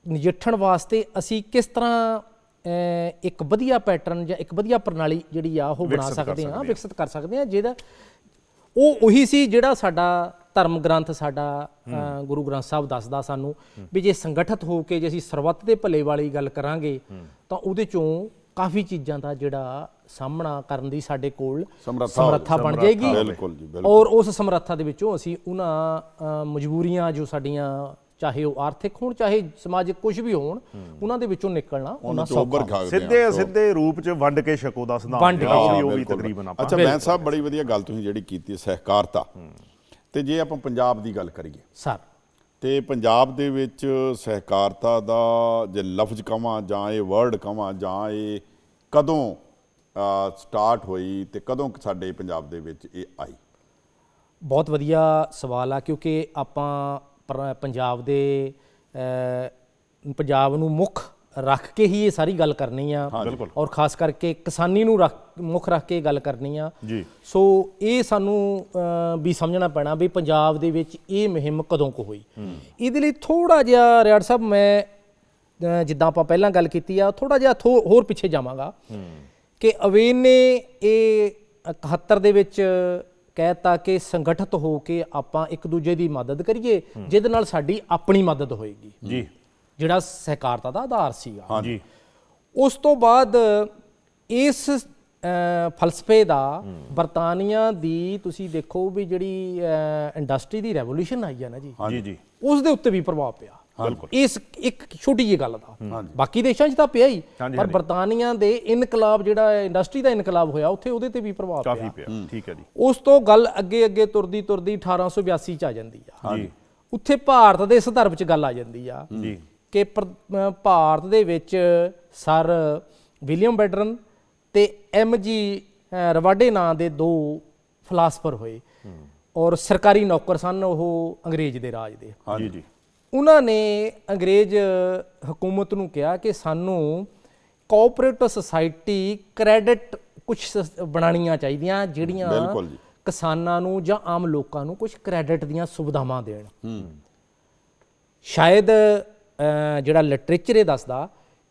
ਨਜਿੱਠਣ ਵਾਸਤੇ ਅਸੀਂ ਕਿਸ ਤਰ੍ਹਾਂ ਇੱਕ ਵਧੀਆ ਪੈਟਰਨ ਜਾਂ ਇੱਕ ਵਧੀਆ ਪ੍ਰਣਾਲੀ ਜਿਹੜੀ ਆ ਉਹ ਬਣਾ ਸਕਦੇ ਹਾਂ। ਵਿਕਸਿਤ ਕਰ ਸਕਦੇ ਹਾਂ ਜਿਹਦਾ ਉਹ ਉਹੀ ਸੀ ਜਿਹੜਾ ਸਾਡਾ ਧਰਮ ਗ੍ਰੰਥ ਸਾਡਾ ਗੁਰੂ ਗ੍ਰੰਥ ਸਾਹਿਬ ਦੱਸਦਾ ਸਾਨੂੰ ਵੀ ਜੇ ਸੰਗਠਿਤ ਹੋ ਕੇ ਜੇ ਅਸੀਂ ਸਰਬੱਤ ਦੇ ਭਲੇ ਵਾਲੀ ਗੱਲ ਕਰਾਂਗੇ ਤਾਂ ਉਹਦੇ ਚੋਂ ਕਾਫੀ ਚੀਜ਼ਾਂ ਦਾ ਜਿਹੜਾ ਸਾਹਮਣਾ ਕਰਨ ਦੀ ਸਾਡੇ ਕੋਲ ਸਮਰੱਥਾ ਬਣ ਜਾਏਗੀ। ਬਿਲਕੁਲ ਜੀ ਬਿਲਕੁਲ। ਔਰ ਉਸ ਸਮਰੱਥਾ ਦੇ ਵਿੱਚੋਂ ਅਸੀਂ ਉਹਨਾਂ ਮਜਬੂਰੀਆਂ ਜੋ ਸਾਡੀਆਂ ਚਾਹੇ ਉਹ ਆਰਥਿਕ ਹੋਣ ਚਾਹੇ ਸਮਾਜਿਕ ਕੁਝ ਵੀ ਹੋਣ ਉਹਨਾਂ ਦੇ ਵਿੱਚੋਂ ਨਿਕਲਣਾ ਉਹਨਾਂ ਸੌਖਾ। ਖਾ ਸਿੱਧੇ ਸਿੱਧੇ ਰੂਪ ਚ ਵੰਡ ਕੇ ਛਕੋ ਦਾ ਸਿਧਾਂਤ। ਵੰਡ ਜਿਹੜਾ ਕੇ, ਉਹ ਵੀ। ਤਕਰੀਬਨ ਆਪਾਂ। ਅੱਛਾ ਬੈਂਸ ਸਾਹਿਬ ਬੜੀ ਵਧੀਆ ਗੱਲ ਤੁਸੀਂ ਜਿਹੜੀ ਕੀਤੀ ਹੈ ਸਹਿਕਾਰਤਾ। ਤੇ ਜੇ ਆਪਾਂ ਪੰਜਾਬ ਦੀ ਗੱਲ ਕਰੀਏ। ਸਰ। ਤੇ ਪੰਜਾਬ ਦੇ ਵਿੱਚ ਸਹਿਕਾਰਤਾ ਦਾ ਜੇ ਲਫ਼ਜ਼ ਕਵਾਂ ਜਾਂ ਇਹ ਵਰਡ ਕਵਾਂ ਜਾਂ ਇਹ ਕਦੋਂ ਸਟਾਰਟ ਹੋਈ ਤੇ ਕਦੋਂ ਸਾਡੇ ਪੰਜਾਬ ਦੇ ਵਿੱਚ ਇਹ ਆਈ? ਬਹੁਤ ਵਧੀਆ ਸਵਾਲ ਆ ਕਿਉਂਕਿ ਆਪਾਂ ਪਰ- ਪੰਜਾਬ ਦੇ ਪੰਜਾਬ ਨੂੰ ਮੁੱਖ ਰੱਖ ਕੇ ਹੀ ਇਹ ਸਾਰੀ ਗੱਲ ਕਰਨੀ ਆ। ਬਿਲਕੁਲ। ਔਰ ਖਾਸ ਕਰਕੇ ਕਿਸਾਨੀ ਨੂੰ ਰੱਖ ਮੁੱਖ ਰੱਖ ਕੇ ਗੱਲ ਕਰਨੀ ਆ। ਜੀ। ਸੋ ਇਹ ਸਾਨੂੰ ਵੀ ਸਮਝਣਾ ਪੈਣਾ ਵੀ ਪੰਜਾਬ ਦੇ ਵਿੱਚ ਇਹ ਮੁਹਿੰਮ ਕਦੋਂ ਕੁ ਹੋਈ। ਇਹਦੇ ਲਈ ਥੋੜਾ ਜਿਹਾ ਰਿਆੜ ਸਾਹਿਬ ਮੈਂ ਜਿੱਦਾਂ ਆਪਾਂ ਪਹਿਲਾਂ ਗੱਲ ਕੀਤੀ ਆ ਥੋੜਾ ਜਿਹਾ ਥੋ- ਹੋਰ ਪਿੱਛੇ ਜਾਵਾਂਗਾ। ਕਿ ਅਵੇਨ ਨੇ ਇਹ 71 ਦੇ ਵਿੱਚ ਕਹਿਤਾ ਕਿ ਸੰਗਠਿਤ ਹੋ ਕੇ ਆਪਾਂ ਇੱਕ ਦੂਜੇ ਦੀ ਮਦਦ ਕਰੀਏ ਜਿਹਦੇ ਨਾਲ ਸਾਡੀ ਆਪਣੀ ਮਦਦ ਹੋਏਗੀ। ਜੀ। ਜਿਹੜਾ ਸਹਿਕਾਰਤਾ ਦਾ ਆਧਾਰ ਸੀਗਾ। ਜੀ। ਉਸ ਤੋਂ ਬਾਅਦ ਇਸ ਫਲਸਫੇ ਦਾ ਬਰਤਾਨੀਆ ਦੀ ਤੁਸੀਂ ਦੇਖੋ ਵੀ ਜਿਹੜੀ ਇੰਡਸਟਰੀ ਦੀ ਰੈਵੋਲੂਸ਼ਨ ਆਈ ਆ ਨਾ ਜੀ। ਜੀ ਜੀ। ਉਸ ਦੇ ਉੱਤੇ ਵੀ ਪ੍ਰਭਾਵ ਪਿਆ। ਇਸ ਇੱਕ ਛੋਟੀ ਜਿਹੀ ਗੱਲ ਦਾ। ਬਾਕੀ ਦੇਸ਼ਾਂ 'ਚ ਤਾਂ ਪਿਆ ਹੀ ਹਾਂਜੀ, ਪਰ ਹਾਂਜੀ। ਬਰਤਾਨੀਆ ਦੇ ਇਨਕਲਾਬ ਜਿਹੜਾ ਇੰਡਸਟਰੀ ਦਾ ਇਨਕਲਾਬ ਹੋਇਆ ਉੱਥੇ ਉਹਦੇ ਤੇ ਵੀ ਪ੍ਰਭਾਵ ਕਾਫੀ ਪਿਆ ਪਿਆ ਠੀਕ ਹੈ ਜੀ। ਉਸ ਤੋਂ ਗੱਲ ਅੱਗੇ ਅੱਗੇ ਤੁਰਦੀ ਤੁਰਦੀ 1882 ਚ ਆ ਜਾਂਦੀ ਆ। ਜੀ ਉੱਥੇ ਭਾਰਤ ਦੇ ਸੰਦਰਭ ਚ ਗੱਲ ਆ ਜਾਂਦੀ ਆ ਜੀ। ਕਿ ਭਾਰਤ ਦੇ ਵਿੱਚ ਸਰ ਵਿਲੀਅਮ ਬੈਡਰਨ ਤੇ ਐਮ ਜੀ ਰਵਾਡੇ ਨਾਂ ਦੇ ਦੋ ਫਿਲਾਸਫਰ ਹੋਏ। ਔਰ ਸਰਕਾਰੀ ਨੌਕਰ ਸਨ ਉਹ ਅੰਗਰੇਜ਼ ਦੇ ਰਾਜ ਦੇ। ਜੀ ਜੀ। ਉਹਨਾਂ ਨੇ ਅੰਗਰੇਜ਼ ਹਕੂਮਤ ਨੂੰ ਕਿਹਾ ਕਿ ਸਾਨੂੰ ਕੋਆਪਰੇਟਿਵ ਸੁਸਾਇਟੀ ਕ੍ਰੈਡਿਟ ਕੁਝ ਬਣਾਉਣੀਆਂ ਚਾਹੀਦੀਆਂ ਜਿਹੜੀਆਂ ਬਿਲਕੁਲ ਜੀ। ਕਿਸਾਨਾਂ ਨੂੰ ਜਾਂ ਆਮ ਲੋਕਾਂ ਨੂੰ ਕੁਝ ਕ੍ਰੈਡਿਟ ਦੀਆਂ ਸੁਵਿਧਾਵਾਂ ਦੇਣ ਸ਼ਾਇਦ ਜਿਹੜਾ ਲਿਟਰੇਚਰ ਇਹ ਦੱਸਦਾ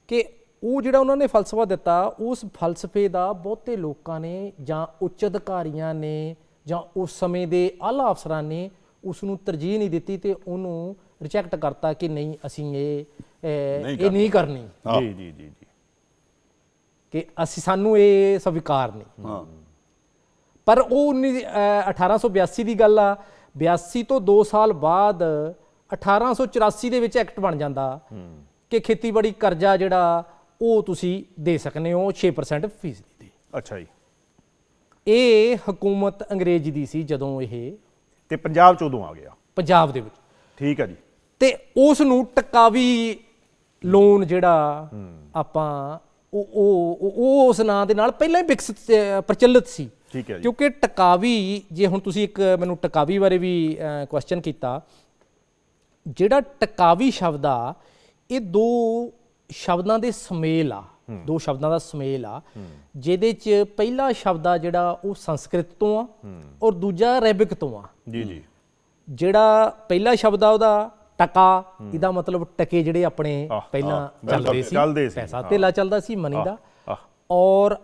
ਕਿ ਉਹ ਜਿਹੜਾ ਉਹਨਾਂ ਨੇ ਫਲਸਫਾ ਦਿੱਤਾ ਉਸ ਫਲਸਫੇ ਦਾ ਬਹੁਤੇ ਲੋਕਾਂ ਨੇ ਜਾਂ ਉੱਚ ਅਧਿਕਾਰੀਆਂ ਨੇ ਜਾਂ ਉਸ ਸਮੇਂ ਦੇ ਆਲਾ ਅਫਸਰਾਂ ਨੇ ਉਸ ਨੂੰ ਤਰਜੀਹ ਨਹੀਂ ਦਿੱਤੀ ਤੇ ਉਹਨੂੰ ਰਿਜੈਕਟ ਕਰਤਾ ਕਿ ਨਹੀਂ ਅਸੀਂ ਇਹ ਇਹ ਨਹੀਂ ਕਰਨੀ। ਜੀ ਜੀ ਜੀ ਜੀ। ਕਿ ਅਸੀਂ ਸਾਨੂੰ ਇਹ ਸਵੀਕਾਰ ਨਹੀਂ। ਹਾਂ। ਪਰ ਉਹ 19 ਅਹ 1882 ਦੀ ਗੱਲ ਆ। 82 ਤੋਂ 2 ਸਾਲ ਬਾਅਦ 1884 ਦੇ ਵਿੱਚ ਐਕਟ ਬਣ ਜਾਂਦਾ। ਕਿ ਖੇਤੀਬਾੜੀ ਕਰਜ਼ਾ ਜਿਹੜਾ ਉਹ ਤੁਸੀਂ ਦੇ ਸਕਨੇ ਹੋ 6% ਫੀਸ ਦੀ। ਅੱਛਾ ਜੀ। ਇਹ ਹਕੂਮਤ ਅੰਗਰੇਜ਼ ਦੀ ਸੀ ਜਦੋਂ ਇਹ ਤੇ ਪੰਜਾਬ ਚ ਉਦੋਂ ਆ ਗਿਆ। ਪੰਜਾਬ ਦੇ ਵਿੱਚ। ਠੀਕ ਹੈ ਜੀ। ਤੇ ਉਸ ਨੂੰ ਟਕਾਵੀ ਲੋਨ ਜਿਹੜਾ ਆਪਾਂ ਉਹ ਉਹ ਉਸ ਨਾਂ ਦੇ ਨਾਲ ਪਹਿਲਾਂ ਹੀ ਵਿਕਸਿਤ ਪ੍ਰਚਲਿਤ ਸੀ। ਠੀਕ ਹੈ ਜੀ। ਕਿਉਂਕਿ ਟਕਾਵੀ ਜੇ ਹੁਣ ਤੁਸੀਂ ਇੱਕ ਮੈਨੂੰ ਟਕਾਵੀ ਬਾਰੇ ਵੀ ਕੁਐਸਚਨ ਕੀਤਾ ਜਿਹੜਾ ਟਕਾਵੀ ਸ਼ਬਦ ਆ ਇਹ ਦੋ ਸ਼ਬਦਾਂ ਦੇ ਸਮੇਲ ਆ। ਦੋ ਸ਼ਬਦਾਂ ਦਾ ਸਮੇਲ ਆ। ਜਿਹਦੇ ਚ ਪਹਿਲਾ ਸ਼ਬਦ ਆ ਜਿਹੜਾ ਉਹ ਸੰਸਕ੍ਰਿਤ ਤੋਂ ਆ ਔਰ ਦੂਜਾ ਅਰੈਬਿਕ ਤੋਂ ਆ। ਜੀ ਜੀ। ਜਿਹੜਾ ਪਹਿਲਾ ਸ਼ਬਦ ਆ ਉਹਦਾ ਟਕਾ ਇਹਦਾ ਮਤਲਬ ਟਕੇ ਜਿਹੜੇ ਆਪਣੇ ਪਹਿਲਾਂ ਚੱਲਦੇ ਸੀ ਪੈਸਾ। ਧੇਲਾ ਚੱਲਦਾ ਸੀ ਮਨੀ ਦਾ। ਔਰ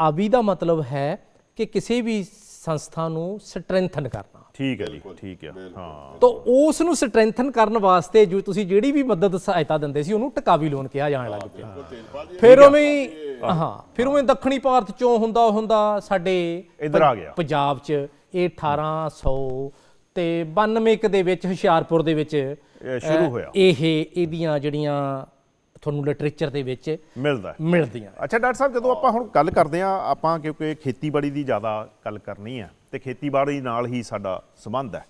ਆਬੀ ਦਾ ਮਤਲਬ ਹੈ ਕਿ ਕਿਸੇ ਵੀ ਸੰਸਥਾ ਨੂੰ ਸਟਰੈਂਥਨ ਕਰਨਾ। ਠੀਕ ਹੈ ਜੀ ਠੀਕ ਹੈ। ਹਾਂ। ਤਾਂ ਉਸ ਨੂੰ ਸਟਰੈਂਥਨ ਕਰਨ ਵਾਸਤੇ ਜੋ ਤੁਸੀਂ ਜਿਹੜੀ ਵੀ ਮਦਦ ਸਹਾਇਤਾ ਦਿੰਦੇ ਸੀ ਉਹਨੂੰ ਟਕਾਵੀ ਲੋਨ ਕਿਹਾ ਜਾਣ ਲੱਗ ਪਿਆ। ਫਿਰ ਉਵੇਂ ਹੀ- ਹਾਂ ਫਿਰ ਉਵੇਂ ਦੱਖਣੀ ਭਾਰਤ ਚੋਂ ਹੁੰਦਾ ਹੁੰਦਾ ਸਾਡੇ ਇੱਧਰ ਆ ਗਿਆ। ਪੰਜਾਬ 'ਚ ਇਹ 1800 ਤੇ 92 ਕੁ ਦੇ ਵਿੱਚ ਹੁਸ਼ਿਆਰਪੁਰ ਦੇ ਵਿੱਚ ਸ਼ੁਰੂ ਹੋਇਆ। ਇਹ ਇਹਦੀਆਂ ਜਿਹੜੀਆਂ ਤੁਹਾਨੂੰ ਲਿਟਰੇਚਰ ਦੇ ਵਿੱਚ ਮਿਲਦਾ। ਮਿਲਦੀਆਂ ਅੱਛਾ ਡਾਕਟਰ ਸਾਹਿਬ ਜਦੋਂ ਆਪਾਂ ਹੁਣ ਗੱਲ ਕਰਦੇ ਆ ਆਪਾਂ ਕਿਉਂਕਿ ਖੇਤੀਬਾੜੀ ਦੀ ਜ਼ਿਆਦਾ ਗੱਲ ਕਰਨੀ ਆ ਤੇ ਖੇਤੀਬਾੜੀ ਨਾਲ ਹੀ ਸਾਡਾ ਸੰਬੰਧ ਹੈ।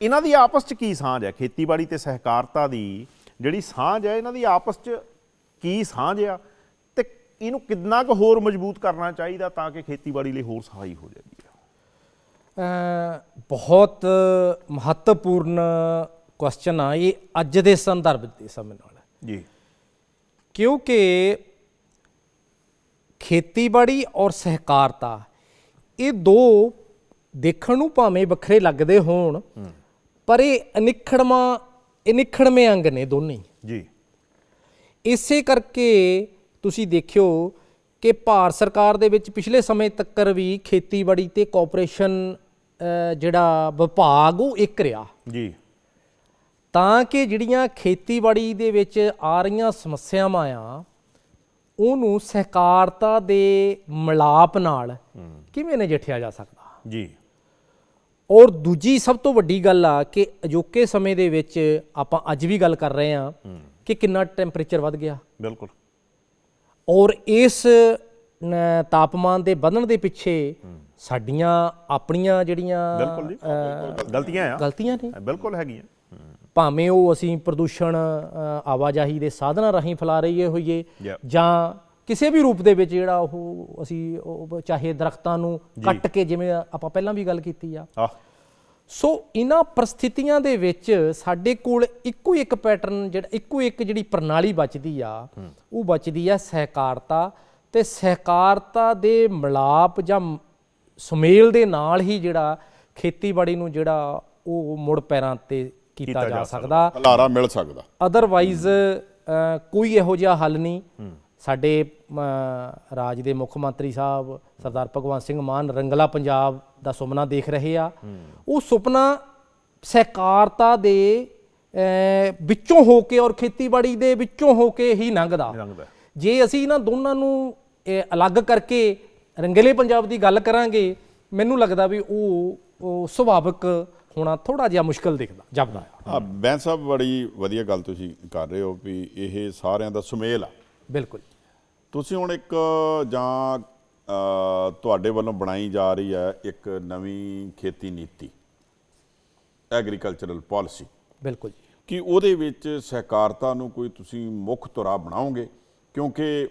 ਇਹਨਾਂ ਦੀ ਆਪਸ 'ਚ ਕੀ ਸਾਂਝ ਹੈ? ਖੇਤੀਬਾੜੀ ਤੇ ਸਹਿਕਾਰਤਾ ਦੀ ਜਿਹੜੀ ਸਾਂਝ ਹੈ ਇਹਨਾਂ ਦੀ ਆਪਸ 'ਚ ਕੀ ਸਾਂਝ ਆ? ਤੇ ਇਹਨੂੰ ਕਿੰਨਾ ਕੁ ਹੋਰ ਮਜ਼ਬੂਤ ਕਰਨਾ ਚਾਹੀਦਾ ਤਾਂ ਕਿ ਖੇਤੀਬਾੜੀ ਲਈ ਹੋਰ ਸਹਾਈ ਹੋ ਅ, ਬਹੁਤ ਮਹੱਤਵਪੂਰਨ ਕੁਐਸਚਨ ਆ ਇਹ ਅੱਜ ਦੇ ਸੰਦਰਭ ਦੇ ਸਮੇਂ ਨਾਲ। ਜੀ। ਕਿਉਂਕਿ ਖੇਤੀਬਾੜੀ ਔਰ ਸਹਿਕਾਰਤਾ ਇਹ ਦੋ ਦੇਖਣ ਨੂੰ ਭਾਵੇਂ ਵੱਖਰੇ ਲੱਗਦੇ ਹੋਣ ਪਰ ਇਹ ਅਨਿਖੜਮਾ ਅਨਿਖੜਵੇਂ ਅੰਗ ਨੇ ਦੋਨੇ। ਜੀ। ਇਸੇ ਕਰਕੇ ਤੁਸੀਂ ਦੇਖਿਓ ਕਿ ਭਾਰਤ ਸਰਕਾਰ ਦੇ ਵਿੱਚ ਪਿਛਲੇ ਸਮੇਂ ਤੱਕ ਵੀ ਖੇਤੀਬਾੜੀ ਤੇ ਕਾਰਪੋਰੇਸ਼ਨ ਜਿਹੜਾ ਵਿਭਾਗ ਉਹ ਇੱਕ ਰਿਹਾ। ਜੀ। ਤਾਂ ਕਿ ਜਿਹੜੀਆਂ ਖੇਤੀਬਾੜੀ ਦੇ ਵਿੱਚ ਆ ਰਹੀਆਂ ਸਮੱਸਿਆਵਾਂ ਆ ਉਹਨੂੰ ਸਹਿਕਾਰਤਾ ਦੇ ਮਿਲਾਪ ਨਾਲ ਕਿਵੇਂ ਨਜਿੱਠਿਆ ਜਾ ਸਕਦਾ? ਜੀ। ਔਰ ਦੂਜੀ ਸਭ ਤੋਂ ਵੱਡੀ ਗੱਲ ਆ ਕਿ ਅਜੋਕੇ ਸਮੇਂ ਦੇ ਵਿੱਚ ਆਪਾਂ ਅੱਜ ਵੀ ਗੱਲ ਕਰ ਰਹੇ ਆ ਕਿ ਕਿੰਨਾ ਟੈਂਪਰੇਚਰ ਵੱਧ ਗਿਆ। ਬਿਲਕੁਲ। ਔਰ ਇਸ ਤਾਪਮਾਨ ਦੇ ਵਧਣ ਦੇ ਪਿੱਛੇ ਸਾਡੀਆਂ ਆਪਣੀਆਂ ਜਿਹੜੀਆਂ ਬਿਲਕੁਲ ਜੀ। ਅ, ਗਲਤੀਆਂ ਆ। ਗਲਤੀਆਂ ਨੇ। ਬਿਲਕੁਲ ਹੈਗੀਆਂ। ਭਾਵੇਂ ਉਹ ਅਸੀਂ ਪ੍ਰਦੂਸ਼ਣ ਆਵਾਜਾਈ ਦੇ ਸਾਧਨਾਂ ਰਾਹੀਂ ਫੈਲਾ ਰਹੀਏ ਹੋਈਏ. ਜਾਂ ਕਿਸੇ ਵੀ ਰੂਪ ਦੇ ਵਿੱਚ ਜਿਹੜਾ ਉਹ ਅਸੀਂ ਚਾਹੇ ਦਰਖਤਾਂ ਨੂੰ ਕੱਟ ਕੇ ਜਿਵੇਂ ਆਪਾਂ ਪਹਿਲਾਂ ਵੀ ਗੱਲ ਕੀਤੀ ਆ। ਸੋ ਇਹਨਾਂ ਪਰਿਸਥਿਤੀਆਂ ਦੇ ਵਿੱਚ ਸਾਡੇ ਕੋਲ ਇੱਕੋ ਇੱਕ ਪੈਟਰਨ ਜਿਹੜਾ ਇੱਕੋ ਇੱਕ ਜਿਹੜੀ ਪ੍ਰਣਾਲੀ ਬਚਦੀ ਆ ਉਹ ਬਚਦੀ ਆ ਸਹਿਕਾਰਤਾ ਤੇ ਸਹਿਕਾਰਤਾ ਦੇ ਮਿਲਾਪ ਜਾਂ ਸੁਮੇਲ ਦੇ ਨਾਲ ਹੀ ਜਿਹੜਾ ਖੇਤੀਬਾੜੀ ਨੂੰ ਜਿਹੜਾ ਉਹ ਮੁੜ ਪੈਰਾਂ ਤੇ ਕੀਤਾ ਜਾ ਸਕਦਾ। ਹਲਾਰਾ ਮਿਲ ਸਕਦਾ। ਅਦਰਵਾਈਜ਼ ਕੋਈ ਇਹੋ ਜਿਹਾ ਹੱਲ ਨਹੀਂ। ਸਾਡੇ ਰਾਜ ਦੇ ਮੁੱਖ ਮੰਤਰੀ ਸਾਹਿਬ ਸਰਦਾਰ ਭਗਵੰਤ ਸਿੰਘ ਮਾਨ ਰੰਗਲਾ ਪੰਜਾਬ ਦਾ ਸੁਪਨਾ ਦੇਖ ਰਹੇ ਆ। ਉਹ ਸੁਪਨਾ ਸਹਿਕਾਰਤਾ ਦੇ ਵਿੱਚੋਂ ਹੋ ਕੇ ਔਰ ਖੇਤੀਬਾੜੀ ਦੇ ਵਿੱਚੋਂ ਹੋ ਕੇ ਹੀ ਲੰਘਦਾ। ਜੇ ਅਸੀਂ ਇਹਨਾਂ ਦੋਨਾਂ ਨੂੰ ਅਲੱਗ ਕਰਕੇ ਰੰਗਲੇ ਪੰਜਾਬ ਦੀ ਗੱਲ ਕਰਾਂਗੇ ਮੈਨੂੰ ਲੱਗਦਾ ਵੀ ਉਹ ਸੁਭਾਵਿਕ ਹੋਣਾ ਥੋੜਾ ਜਿਹਾ ਮੁਸ਼ਕਲ ਦਿਖਦਾ ਜਾਪਦਾ ਆ। ਬੈਂ ਸਾਹਿਬ ਬੜੀ ਵਧੀਆ ਗੱਲ ਤੁਸੀਂ ਕਰ ਰਹੇ ਹੋ ਵੀ ਇਹ ਸਾਰਿਆਂ ਦਾ ਸੁਮੇਲ ਆ। ਬਿਲਕੁਲ। ਤੁਸੀਂ ਹੁਣ ਇੱਕ ਜਾਂ ਤੁਹਾਡੇ ਵੱਲੋਂ ਬਣਾਈ ਜਾ ਰਹੀ ਹੈ ਇੱਕ ਨਵੀਂ ਖੇਤੀ ਨੀਤੀ ਐਗਰੀਕਲਚਰਲ ਪਾਲਿਸੀ। ਬਿਲਕੁਲ ਕਿ ਉਹਦੇ ਵਿੱਚ ਸਹਿਕਾਰਤਾ ਨੂੰ ਕੋਈ ਤੁਸੀਂ ਮੁੱਖ ਧੁਰਾ ਬਣਾਓਗੇ? ਕਿਉਂਕਿ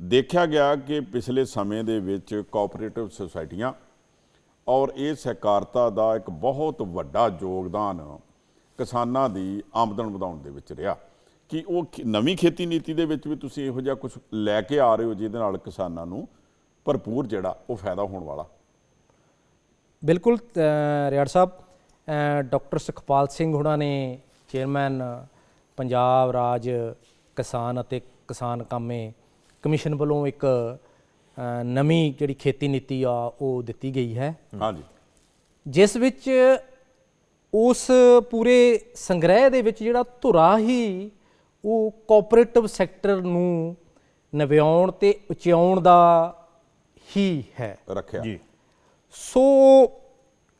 ਦੇਖਿਆ ਗਿਆ ਕਿ ਪਿਛਲੇ ਸਮੇਂ ਦੇ ਵਿੱਚ ਕੋਆਪਰੇਟਿਵ ਸੁਸਾਇਟੀਆਂ ਔਰ ਇਹ ਸਹਿਕਾਰਤਾ ਦਾ ਇੱਕ ਬਹੁਤ ਵੱਡਾ ਯੋਗਦਾਨ ਕਿਸਾਨਾਂ ਦੀ ਆਮਦਨ ਵਧਾਉਣ ਦੇ ਵਿੱਚ ਰਿਹਾ। ਕਿ ਉਹ ਨਵੀਂ ਖੇਤੀ ਨੀਤੀ ਦੇ ਵਿੱਚ ਵੀ ਤੁਸੀਂ ਇਹੋ ਜਿਹਾ ਕੁਝ ਲੈ ਕੇ ਆ ਰਹੇ ਹੋ ਜਿਹਦੇ ਨਾਲ ਕਿਸਾਨਾਂ ਨੂੰ ਭਰਪੂਰ ਜਿਹੜਾ ਉਹ ਫਾਇਦਾ ਹੋਣ ਵਾਲਾ। ਬਿਲਕੁਲ ਰਿਆੜ ਸਾਹਿਬ ਡਾਕਟਰ ਸੁਖਪਾਲ ਸਿੰਘ ਹੁਣਾਂ ਨੇ ਚੇਅਰਮੈਨ ਪੰਜਾਬ ਰਾਜ ਕਿਸਾਨ ਅਤੇ ਕਿਸਾਨ ਕਾਮੇ ਕਮਿਸ਼ਨ ਵੱਲੋਂ ਇੱਕ ਨਵੀਂ ਜਿਹੜੀ ਖੇਤੀ ਨੀਤੀ ਆ ਉਹ ਦਿੱਤੀ ਗਈ ਹੈ। ਹਾਂਜੀ। ਜਿਸ ਵਿੱਚ ਉਸ ਪੂਰੇ ਸੰਗ੍ਰਹਿ ਦੇ ਵਿੱਚ ਜਿਹੜਾ ਧੁਰਾ ਹੀ ਉਹ ਕੋਆਪਰੇਟਿਵ ਸੈਕਟਰ ਨੂੰ ਨਵਿਆਉਣ ਤੇ ਉਚਿਆਉਣ ਦਾ ਹੀ ਹੈ। ਰੱਖਿਆ। ਜੀ। ਸੋ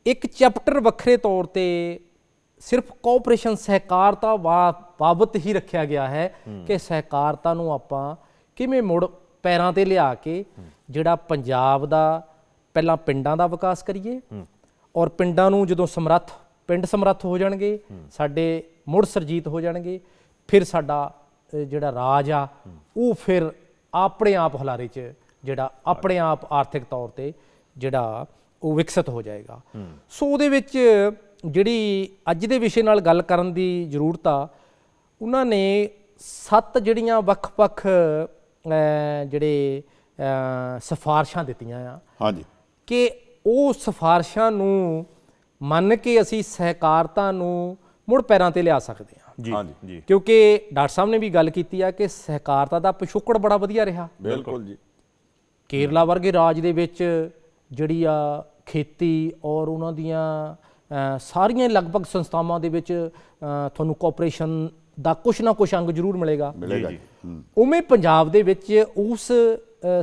ਇੱਕ ਚੈਪਟਰ ਵੱਖਰੇ ਤੌਰ ਤੇ ਸਿਰਫ ਕੋਆਪਰੇਸ਼ਨ ਸਹਿਕਾਰਤਾ ਵਾ- ਬਾਬਤ ਹੀ ਰੱਖਿਆ ਗਿਆ ਹੈ ਕਿ ਸਹਿਕਾਰਤਾ ਨੂੰ ਆਪਾਂ ਕਿਵੇਂ ਮੁੜ ਪੈਰਾਂ ਤੇ ਲਿਆ ਕੇ ਜਿਹੜਾ ਪੰਜਾਬ ਦਾ ਪਹਿਲਾਂ ਪਿੰਡਾਂ ਦਾ ਵਿਕਾਸ ਕਰੀਏ ਔਰ ਪਿੰਡਾਂ ਨੂੰ ਜਦੋਂ ਸਮਰੱਥ ਪਿੰਡ ਸਮਰੱਥ ਹੋ ਜਾਣਗੇ ਸਾਡੇ ਮੁੜ ਸਰਜੀਤ ਹੋ ਜਾਣਗੇ ਫਿਰ ਸਾਡਾ ਜਿਹੜਾ ਰਾਜ ਆ ਉਹ ਫਿਰ ਆਪਣੇ ਆਪ ਹਲਾਰੇ 'ਚ ਜਿਹੜਾ ਆਪਣੇ ਆਪ ਆਰਥਿਕ ਤੌਰ ਤੇ ਜਿਹੜਾ ਉਹ ਵਿਕਸਿਤ ਹੋ ਜਾਏਗਾ। ਸੋ ਉਹਦੇ ਵਿੱਚ ਜਿਹੜੀ ਅੱਜ ਦੇ ਵਿਸ਼ੇ ਨਾਲ ਗੱਲ ਕਰਨ ਦੀ ਜ਼ਰੂਰਤ ਆ ਉਹਨਾਂ ਨੇ ਸੱਤ ਜਿਹੜੀਆਂ ਵੱਖ-ਵੱਖ ਜਿਹੜੇ ਸਿਫਾਰਸ਼ਾਂ ਦਿੱਤੀਆਂ ਆ। ਹਾਂਜੀ। ਕਿ ਉਹ ਸਿਫਾਰਸ਼ਾਂ ਨੂੰ ਮੰਨ ਕੇ ਅਸੀਂ ਸਹਿਕਾਰਤਾ ਨੂੰ ਮੁੜ ਪੈਰਾਂ ਤੇ ਲਿਆ ਸਕਦੇ ਹਾਂ। ਜੀ। ਹਾਂਜੀ। ਜੀ। ਕਿਉਂਕਿ ਡਾਕਟਰ ਸਾਹਿਬ ਨੇ ਵੀ ਗੱਲ ਕੀਤੀ ਆ ਕਿ ਸਹਿਕਾਰਤਾ ਦਾ ਪਿਛੋਕੜ ਬੜਾ ਵਧੀਆ ਰਿਹਾ। ਬਿਲਕੁਲ ਜੀ। ਕੇਰਲਾ ਵਰਗੇ ਰਾਜ ਦੇ ਵਿੱਚ ਜਿਹੜੀ ਆ ਖੇਤੀ ਔਰ ਉਹਨਾਂ ਦੀਆਂ ਸਾਰੀਆਂ ਲਗਭਗ ਸੰਸਥਾਵਾਂ ਦੇ ਵਿੱਚ ਤੁਹਾਨੂੰ ਕੋਆਪਰੇਸ਼ਨ ਦਾ ਕੁਛ ਨਾ ਕੁਛ ਅੰਗ ਜ਼ਰੂਰ ਮਿਲੇਗਾ। ਮਿਲੇਗਾ। ਉਵੇਂ ਪੰਜਾਬ ਦੇ ਵਿੱਚ ਉਸ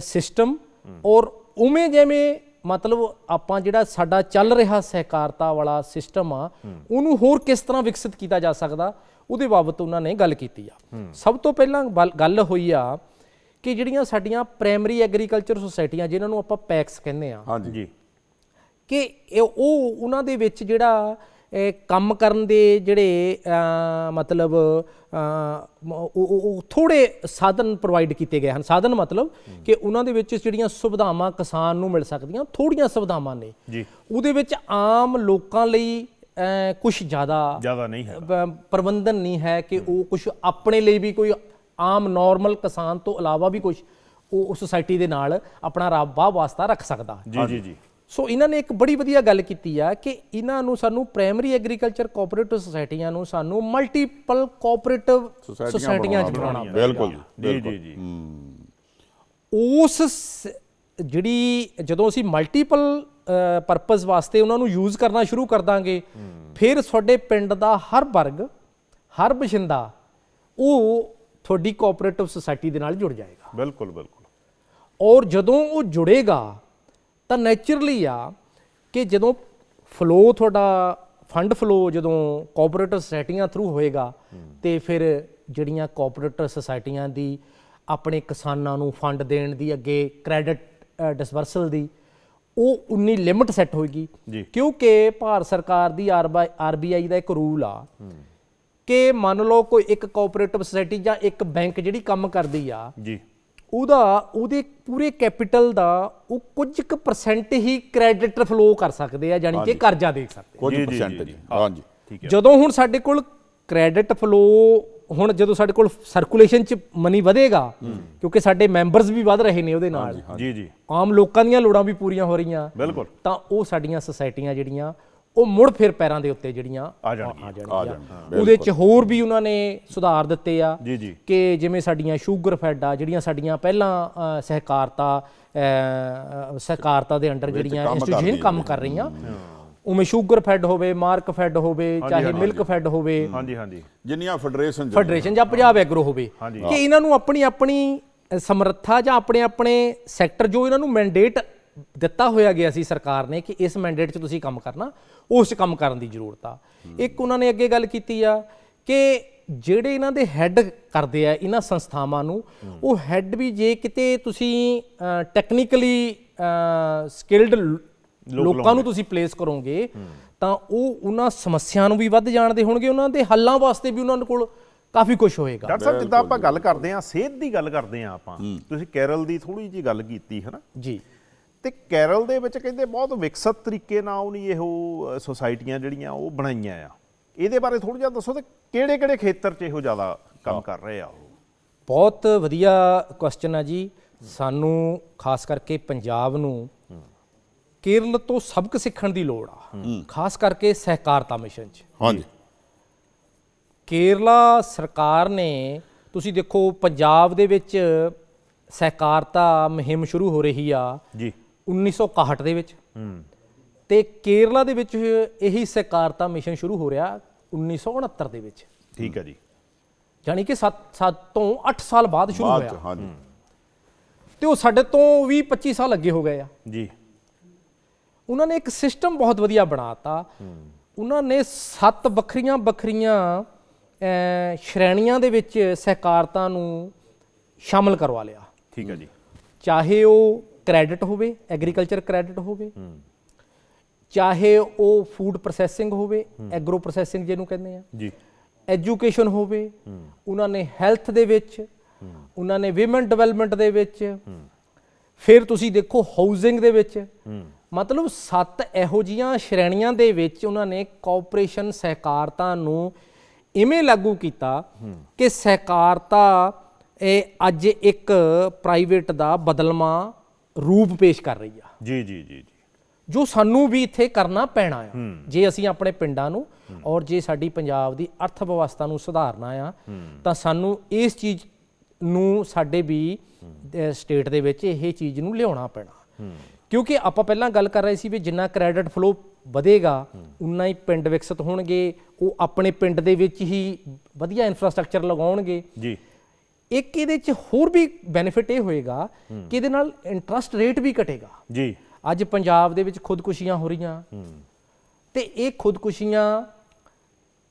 ਸਿਸਟਮ ਔਰ ਉਵੇਂ ਜਿਵੇਂ ਮਤਲਬ ਆਪਾਂ ਜਿਹੜਾ ਸਾਡਾ ਚੱਲ ਰਿਹਾ ਸਹਿਕਾਰਤਾ ਵਾਲਾ ਸਿਸਟਮ ਆ ਉਹਨੂੰ ਹੋਰ ਕਿਸ ਤਰ੍ਹਾਂ ਵਿਕਸਿਤ ਕੀਤਾ ਜਾ ਸਕਦਾ? ਉਹਦੇ ਬਾਬਤ ਉਹਨਾਂ ਨੇ ਗੱਲ ਕੀਤੀ ਆ। ਸਭ ਤੋਂ ਪਹਿਲਾਂ ਗੱਲ ਹੋਈ ਆ ਕਿ ਜਿਹੜੀਆਂ ਸਾਡੀਆਂ ਪ੍ਰਾਇਮਰੀ ਐਗਰੀਕਲਚਰ ਸੁਸਾਇਟੀਆਂ ਜਿਨ੍ਹਾਂ ਨੂੰ ਆਪਾਂ ਪੈਕਸ ਕਹਿੰਦੇ ਆ ਹਾਂਜੀ। ਜੀ। ਕਿ ਇਹ ਉਹ ਉਹਨਾਂ ਦੇ ਵਿੱਚ ਜਿਹੜਾ ਇਹ ਕੰਮ ਕਰਨ ਦੇ ਜਿਹੜੇ ਮਤਲਬ ਉਹ ਥੋੜੇ ਸਾਧਨ ਪ੍ਰੋਵਾਈਡ ਕੀਤੇ ਗਏ ਹਨ। ਸਾਧਨ ਮਤਲਬ ਕਿ ਉਹਨਾਂ ਦੇ ਵਿੱਚ ਜਿਹੜੀਆਂ ਸੁਵਿਧਾਵਾਂ ਕਿਸਾਨ ਨੂੰ ਮਿਲ ਸਕਦੀਆਂ ਥੋੜੀਆਂ ਸੁਵਿਧਾਵਾਂ ਨੇ। ਜੀ। ਉਹਦੇ ਵਿੱਚ ਆਮ ਲੋਕਾਂ ਲਈ ਕੁਝ ਜ਼ਿਆਦਾ ਜ਼ਿਆਦਾ ਨਹੀਂ ਹੈ ਪ੍ਰਬੰਧਨ ਨਹੀਂ ਹੈ ਕਿ ਉਹ ਕੁਝ ਆਪਣੇ ਲਈ ਵੀ ਕੋਈ ਆਮ ਨਾਰਮਲ ਕਿਸਾਨ ਤੋਂ ਇਲਾਵਾ ਵੀ ਕੁਝ ਉਹ ਸੁਸਾਇਟੀ ਦੇ ਨਾਲ ਆਪਣਾ ਰਾਬਾ ਵਾਸਤਾ ਰੱਖ ਸਕਦਾ। ਹੈ ਜੀ ਜੀ ਜੀ। ਸੋ ਇਹਨਾਂ ਨੇ ਇੱਕ ਬੜੀ ਵਧੀਆ ਗੱਲ ਕੀਤੀ ਆ ਕਿ ਇਹਨਾਂ ਨੂੰ ਸਾਨੂੰ ਪ੍ਰਾਇਮਰੀ ਐਗਰੀਕਲਚਰ ਕੋਆਪਰੇਟਿਵ ਸੁਸਾਇਟੀਆਂ ਨੂੰ ਸਾਨੂੰ ਮਲਟੀਪਲ ਕੋਆਪਰੇਟਿਵ ਸੁਸਾਇਟੀਆਂ 'ਚ ਬਣਾਉਣਾ ਬਿਲਕੁਲ। ਜੀ, ਜੀ ਜੀ। ਉਸ ਜਿਹੜੀ ਜਦੋਂ ਅਸੀਂ ਮਲਟੀਪਲ ਪਰਪਸ ਵਾਸਤੇ ਉਹਨਾਂ ਨੂੰ ਯੂਜ਼ ਕਰਨਾ ਸ਼ੁਰੂ ਕਰ ਦਾਂਗੇ। ਫਿਰ ਤੁਹਾਡੇ ਪਿੰਡ ਦਾ ਹਰ ਵਰਗ ਹਰ ਬਸ਼ਿੰਦਾ ਉਹ ਤੁਹਾਡੀ ਕੋਆਪਰੇਟਿਵ ਸੁਸਾਇਟੀ ਦੇ ਨਾਲ ਜੁੜ ਜਾਏਗਾ। ਬਿਲਕੁਲ ਬਿਲਕੁਲ। ਔਰ ਜਦੋਂ ਉਹ ਜੁੜੇਗਾ ਤਾਂ ਨੇਚਰਲੀ ਆ ਕਿ ਜਦੋਂ ਫਲੋ ਤੁਹਾਡਾ ਫੰਡ ਫਲੋ ਜਦੋਂ ਕੋਆਪਰੇਟਿਵ ਸੁਸਾਇਟੀਆਂ ਥਰੂ ਹੋਏਗਾ ਤੇ ਫਿਰ ਜਿਹੜੀਆਂ ਕੋਆਪਰੇਟਿਵ ਸੁਸਾਇਟੀਆਂ ਦੀ ਆਪਣੇ ਕਿਸਾਨਾਂ ਨੂੰ ਫੰਡ ਦੇਣ ਦੀ ਅੱਗੇ ਕ੍ਰੈਡਿਟ ਡਿਸਬਰਸਲ ਦੀ ਉਹ ਉਨੀ ਲਿਮਟ ਸੈੱਟ ਹੋਏਗੀ। ਕਿਉਂਕਿ ਭਾਰਤ ਸਰਕਾਰ ਦੀ ਆਰਬੀਆਈ ਦਾ ਇੱਕ ਰੂਲ ਆ ਕਿ ਮੰਨ ਲਓ ਕੋਈ ਇੱਕ ਕੋਆਪਰੇਟਿਵ ਸੁਸਾਇਟੀ ਜਾਂ ਇੱਕ ਬੈਂਕ ਜਿਹੜੀ ਕੰਮ ਕਰਦੀ ਆ ਜੀ। ਉਹਦਾ ਉਹਦੇ ਪੂਰੇ ਕੈਪੀਟਲ ਦਾ ਉਹ ਕੁਝ ਕੁ ਪਰਸੈਂਟ ਹੀ ਕ੍ਰੈਡਿਟ ਫਲੋ ਕਰ ਸਕਦੇ ਆ ਯਾਨੀ ਕਿ ਕਰਜ਼ਾ ਦੇ ਸਕਦੇ ਕੁਝ ਪਰਸੈਂਟ ਜੀ, ਜੀ ਹਾਂਜੀ। ਠੀਕ ਹੈ। ਜਦੋਂ ਹੁਣ ਸਾਡੇ ਕੋਲ ਕ੍ਰੈਡਿਟ ਫਲੋ ਹੁਣ ਜਦੋਂ ਸਾਡੇ ਕੋਲ ਸਰਕੂਲੇਸ਼ਨ ਚ ਮਨੀ ਵਧੇਗਾ ਕਿਉਂਕਿ ਸਾਡੇ ਮੈਂਬਰਸ ਵੀ ਵਧ ਰਹੇ ਨੇ ਉਹਦੇ ਨਾਲ। ਜੀ ਜੀ। ਆਮ ਲੋਕਾਂ ਦੀਆਂ ਲੋੜਾਂ ਵੀ ਪੂਰੀਆਂ ਹੋ ਰਹੀਆਂ। ਬਿਲਕੁਲ। ਤਾਂ ਉਹ ਸਾਡੀਆਂ ਸੁਸਾਇਟੀਆਂ ਜਿਹੜੀਆਂ ਉਹ ਮੁੜ ਫਿਰ ਪੈਰਾਂ ਦੇ ਉੱਤੇ ਜਿਹੜੀਆਂ ਆ ਜਾਣਗੀਆਂ। ਉਹਦੇ ਚ ਹੋਰ ਵੀ ਉਹਨਾਂ ਨੇ ਸੁਧਾਰ ਦਿੱਤੇ ਆ। ਕਿ ਜਿਵੇਂ ਸਾਡੀਆਂ ਸ਼ੂਗਰ ਫੈਡ ਆ ਜਿਹੜੀਆਂ ਸਾਡੀਆਂ ਪਹਿਲਾਂ ਸਹਿਕਾਰਤਾ ਸਹਿਕਾਰਤਾ ਦੇ ਅੰਡਰ ਜਿਹੜੀਆਂ ਇੰਸਟੀਟਿਊਸ਼ਨ ਕੰਮ ਕਰ ਰਹੀਆਂ ਉਵੇਂ ਸ਼ੂਗਰ ਫੈਡ ਹੋਵੇ ਮਾਰਕ ਫੈਡ ਹੋਵੇ ਚਾਹੇ ਮਿਲਕ ਫੈਡ ਹੋਵੇ। ਹਾਂਜੀ ਹਾਂਜੀ। ਜਿੰਨੀਆਂ ਫੈਡਰੇਸ਼ਨ ਫੈਡਰੇਸ਼ਨ ਜਾਂ ਪੰਜਾਬ ਐਗਰੋ ਹੋਵੇ। ਹਾਂਜੀ। ਕਿ ਇਹਨਾਂ ਨੂੰ ਆਪਣੀ ਆਪਣੀ ਸਮਰੱਥਾ ਜਾਂ ਆਪਣੇ ਆਪਣੇ ਸੈਕਟਰ ਜੋ ਇਹਨਾਂ ਨੂੰ ਮੈਂਡੇਟ ਦਿੱਤਾ ਹੋਇਆ ਗਿਆ ਸੀ ਸਰਕਾਰ ਨੇ ਕਿ ਇਸ ਮੈਂਡੇਟ 'ਚ ਤੁਸੀਂ ਕੰਮ ਕਰਨਾ ਉਸ 'ਚ ਕੰਮ ਕਰਨ ਦੀ ਜ਼ਰੂਰਤ ਆ। ਇੱਕ ਉਹਨਾਂ ਨੇ ਅੱਗੇ ਗੱਲ ਕੀਤੀ ਆ ਕਿ ਜਿਹੜੇ ਇਹਨਾਂ ਦੇ ਹੈੱਡ ਕਰਦੇ ਆ ਇਹਨਾਂ ਸੰਸਥਾਵਾਂ ਨੂੰ ਉਹ ਹੈੱਡ ਵੀ ਜੇ ਕਿਤੇ ਤੁਸੀਂ ਟੈਕਨੀਕਲੀ ਸਕਿਲਡ ਲੋਕਾਂ ਨੂੰ ਤੁਸੀਂ ਪਲੇਸ ਕਰੋਗੇ ਤਾਂ ਉਹ ਉਹਨਾਂ ਸਮੱਸਿਆ ਨੂੰ ਵੀ ਵੱਧ ਜਾਣਦੇ ਹੋਣਗੇ ਉਹਨਾਂ ਦੇ ਹੱਲਾਂ ਵਾਸਤੇ ਵੀ ਉਹਨਾਂ ਕੋਲ ਕਾਫੀ ਕੁਝ ਹੋਏਗਾ। ਡਾਕਟਰ ਸਾਹਿਬ ਜਿੱਦਾਂ ਆਪਾਂ ਗੱਲ ਕਰਦੇ ਆ ਸਿਹਤ ਦੀ ਗੱਲ ਕਰਦੇ ਆ ਆਪਾਂ। ਤੁਸੀਂ ਕੈਰਲ ਦੀ ਥੋੜੀ ਜੀ ਗੱਲ ਕੀਤੀ ਹੈ ਨਾ ਜੀ। ਤੇ ਕੈਰਲ ਦੇ ਵਿੱਚ ਕਹਿੰਦੇ ਬਹੁਤ ਵਿਕਸਤ ਤਰੀਕੇ ਨਾਲ ਉਹਨੀ ਇਹੋ ਸੁਸਾਇਟੀਆਂ ਜਿਹੜੀਆਂ ਉਹ ਬਣਾਈਆਂ ਆ। ਇਹਦੇ ਬਾਰੇ ਥੋੜਾ ਜਿਹਾ ਦੱਸੋ ਤੇ ਕਿਹੜੇ ਕਿਹੜੇ ਖੇਤਰ 'ਚ ਇਹੋ ਜ਼ਿਆਦਾ ਕੰਮ ਕਰ ਰਹੇ ਆ ਉਹ? ਬਹੁਤ ਵਧੀਆ ਕੁਐਸਚਨ ਆ ਜੀ। ਸਾਨੂੰ ਖਾਸ ਕਰਕੇ ਪੰਜਾਬ ਨੂੰ ਕੇਰਲ ਤੋਂ ਸਬਕ ਸਿੱਖਣ ਦੀ ਲੋੜ ਆ। ਖਾਸ ਕਰਕੇ ਸਹਿਕਾਰਤਾ ਮਿਸ਼ਨ 'ਚ। ਹਾਂਜੀ। ਕੇਰਲਾ ਸਰਕਾਰ ਨੇ ਤੁਸੀਂ ਦੇਖੋ ਪੰਜਾਬ ਦੇ ਵਿੱਚ ਸਹਿਕਾਰਤਾ ਮੁਹਿੰਮ ਸ਼ੁਰੂ ਹੋ ਰਹੀ ਆ ਜੀ। 1961 ਦੇ ਵਿੱਚ। ਹੂੰ। ਤੇ ਕੇਰਲਾ ਦੇ ਵਿੱਚ ਇਹੀ ਸਹਿਕਾਰਤਾ ਮਿਸ਼ਨ ਸ਼ੁਰੂ ਹੋ ਰਿਹਾ 1969 ਦੇ ਵਿੱਚ। ਠੀਕ ਹੈ ਜੀ। ਯਾਨੀ ਕਿ 7 7 ਤੋਂ 8 ਸਾਲ ਬਾਅਦ ਸ਼ੁਰੂ ਹੋਇਆ। ਹਾਂਜੀ। ਤੇ ਉਹ ਸਾਡੇ ਤੋਂ 20 25 ਸਾਲ ਅੱਗੇ ਹੋ ਗਏ ਆ। ਜੀ। ਉਹਨਾਂ ਨੇ ਇੱਕ ਸਿਸਟਮ ਬਹੁਤ ਵਧੀਆ ਬਣਾਤਾ। ਉਹਨਾਂ ਨੇ ਸੱਤ ਵੱਖਰੀਆਂ ਵੱਖਰੀਆਂ ਸ਼੍ਰੇਣੀਆਂ ਦੇ ਵਿੱਚ ਸਹਿਕਾਰਤਾ ਨੂੰ ਸ਼ਾਮਲ ਕਰਵਾ ਲਿਆ। ਠੀਕ ਹੈ ਜੀ। ਚਾਹੇ ਉਹ ਕ੍ਰੈਡਿਟ ਹੋਵੇ ਐਗਰੀਕਲਚਰ ਕ੍ਰੈਡਿਟ ਹੋਵੇ ਚਾਹੇ ਉਹ ਫੂਡ ਪ੍ਰੋਸੈਸਿੰਗ ਹੋਵੇ ਐਗਰੋ ਪ੍ਰੋਸੈਸਿੰਗ ਜਿਹਨੂੰ ਕਹਿੰਦੇ ਆ। ਜੀ। ਐਜੂਕੇਸ਼ਨ ਹੋਵੇ ਉਹਨਾਂ ਨੇ ਹੈਲਥ ਦੇ ਵਿੱਚ ਉਹਨਾਂ ਨੇ ਵਿਮਨ ਡਿਵੈਲਪਮੈਂਟ ਦੇ ਵਿੱਚ ਫਿਰ ਤੁਸੀਂ ਦੇਖੋ ਹਾਊਸਿੰਗ ਦੇ ਵਿੱਚ ਮਤਲਬ ਸੱਤ ਇਹੋ ਜੀਆਂ ਸ਼੍ਰੇਣੀਆਂ ਦੇ ਵਿੱਚ ਉਹਨਾਂ ਨੇ ਕੋਆਪਰੇਸ਼ਨ ਸਹਿਕਾਰਤਾ ਨੂੰ ਇਵੇਂ ਲਾਗੂ ਕੀਤਾ ਕਿ ਸਹਿਕਾਰਤਾ ਇਹ ਅੱਜ ਇੱਕ ਪ੍ਰਾਈਵੇਟ ਦਾ ਬਦਲਵਾਂ ਰੂਪ ਪੇਸ਼ ਕਰ ਰਹੀ ਆ। ਜੀ ਜੀ ਜੀ ਜੀ। ਜੋ ਸਾਨੂੰ ਵੀ ਇੱਥੇ ਕਰਨਾ ਪੈਣਾ ਆ। ਜੇ ਅਸੀਂ ਆਪਣੇ ਪਿੰਡਾਂ ਨੂੰ ਔਰ ਜੇ ਸਾਡੀ ਪੰਜਾਬ ਦੀ ਅਰਥ ਵਿਵਸਥਾ ਨੂੰ ਸੁਧਾਰਨਾ ਆ ਤਾਂ ਸਾਨੂੰ ਇਸ ਚੀਜ਼ ਨੂੰ ਸਾਡੇ ਵੀ ਸਟੇਟ ਦੇ ਵਿੱਚ ਇਹ ਚੀਜ਼ ਨੂੰ ਲਿਆਉਣਾ ਪੈਣਾ। ਕਿਉਂਕਿ ਆਪਾਂ ਪਹਿਲਾਂ ਗੱਲ ਕਰ ਰਹੇ ਸੀ ਵੀ ਜਿੰਨਾ ਕ੍ਰੈਡਿਟ ਫਲੋ ਵਧੇਗਾ ਉਨਾ ਹੀ ਪਿੰਡ ਵਿਕਸਿਤ ਹੋਣਗੇ ਉਹ ਆਪਣੇ ਪਿੰਡ ਦੇ ਵਿੱਚ ਹੀ ਵਧੀਆ ਇਨਫਰਾਸਟ੍ਰਕਚਰ ਲਗਾਉਣਗੇ। ਜੀ। ਇੱਕ ਇਹਦੇ ਚ ਹੋਰ ਵੀ ਬੈਨੀਫਿਟ ਇਹ ਹੋਏਗਾ ਕਿ ਇਹਦੇ ਨਾਲ ਇੰਟਰਸਟ ਰੇਟ ਵੀ ਘਟੇਗਾ। ਜੀ। ਅੱਜ ਪੰਜਾਬ ਦੇ ਵਿੱਚ ਖੁਦਕੁਸ਼ੀਆਂ ਹੋ ਰਹੀਆਂ। ਤੇ ਇਹ ਖੁਦਕੁਸ਼ੀਆਂ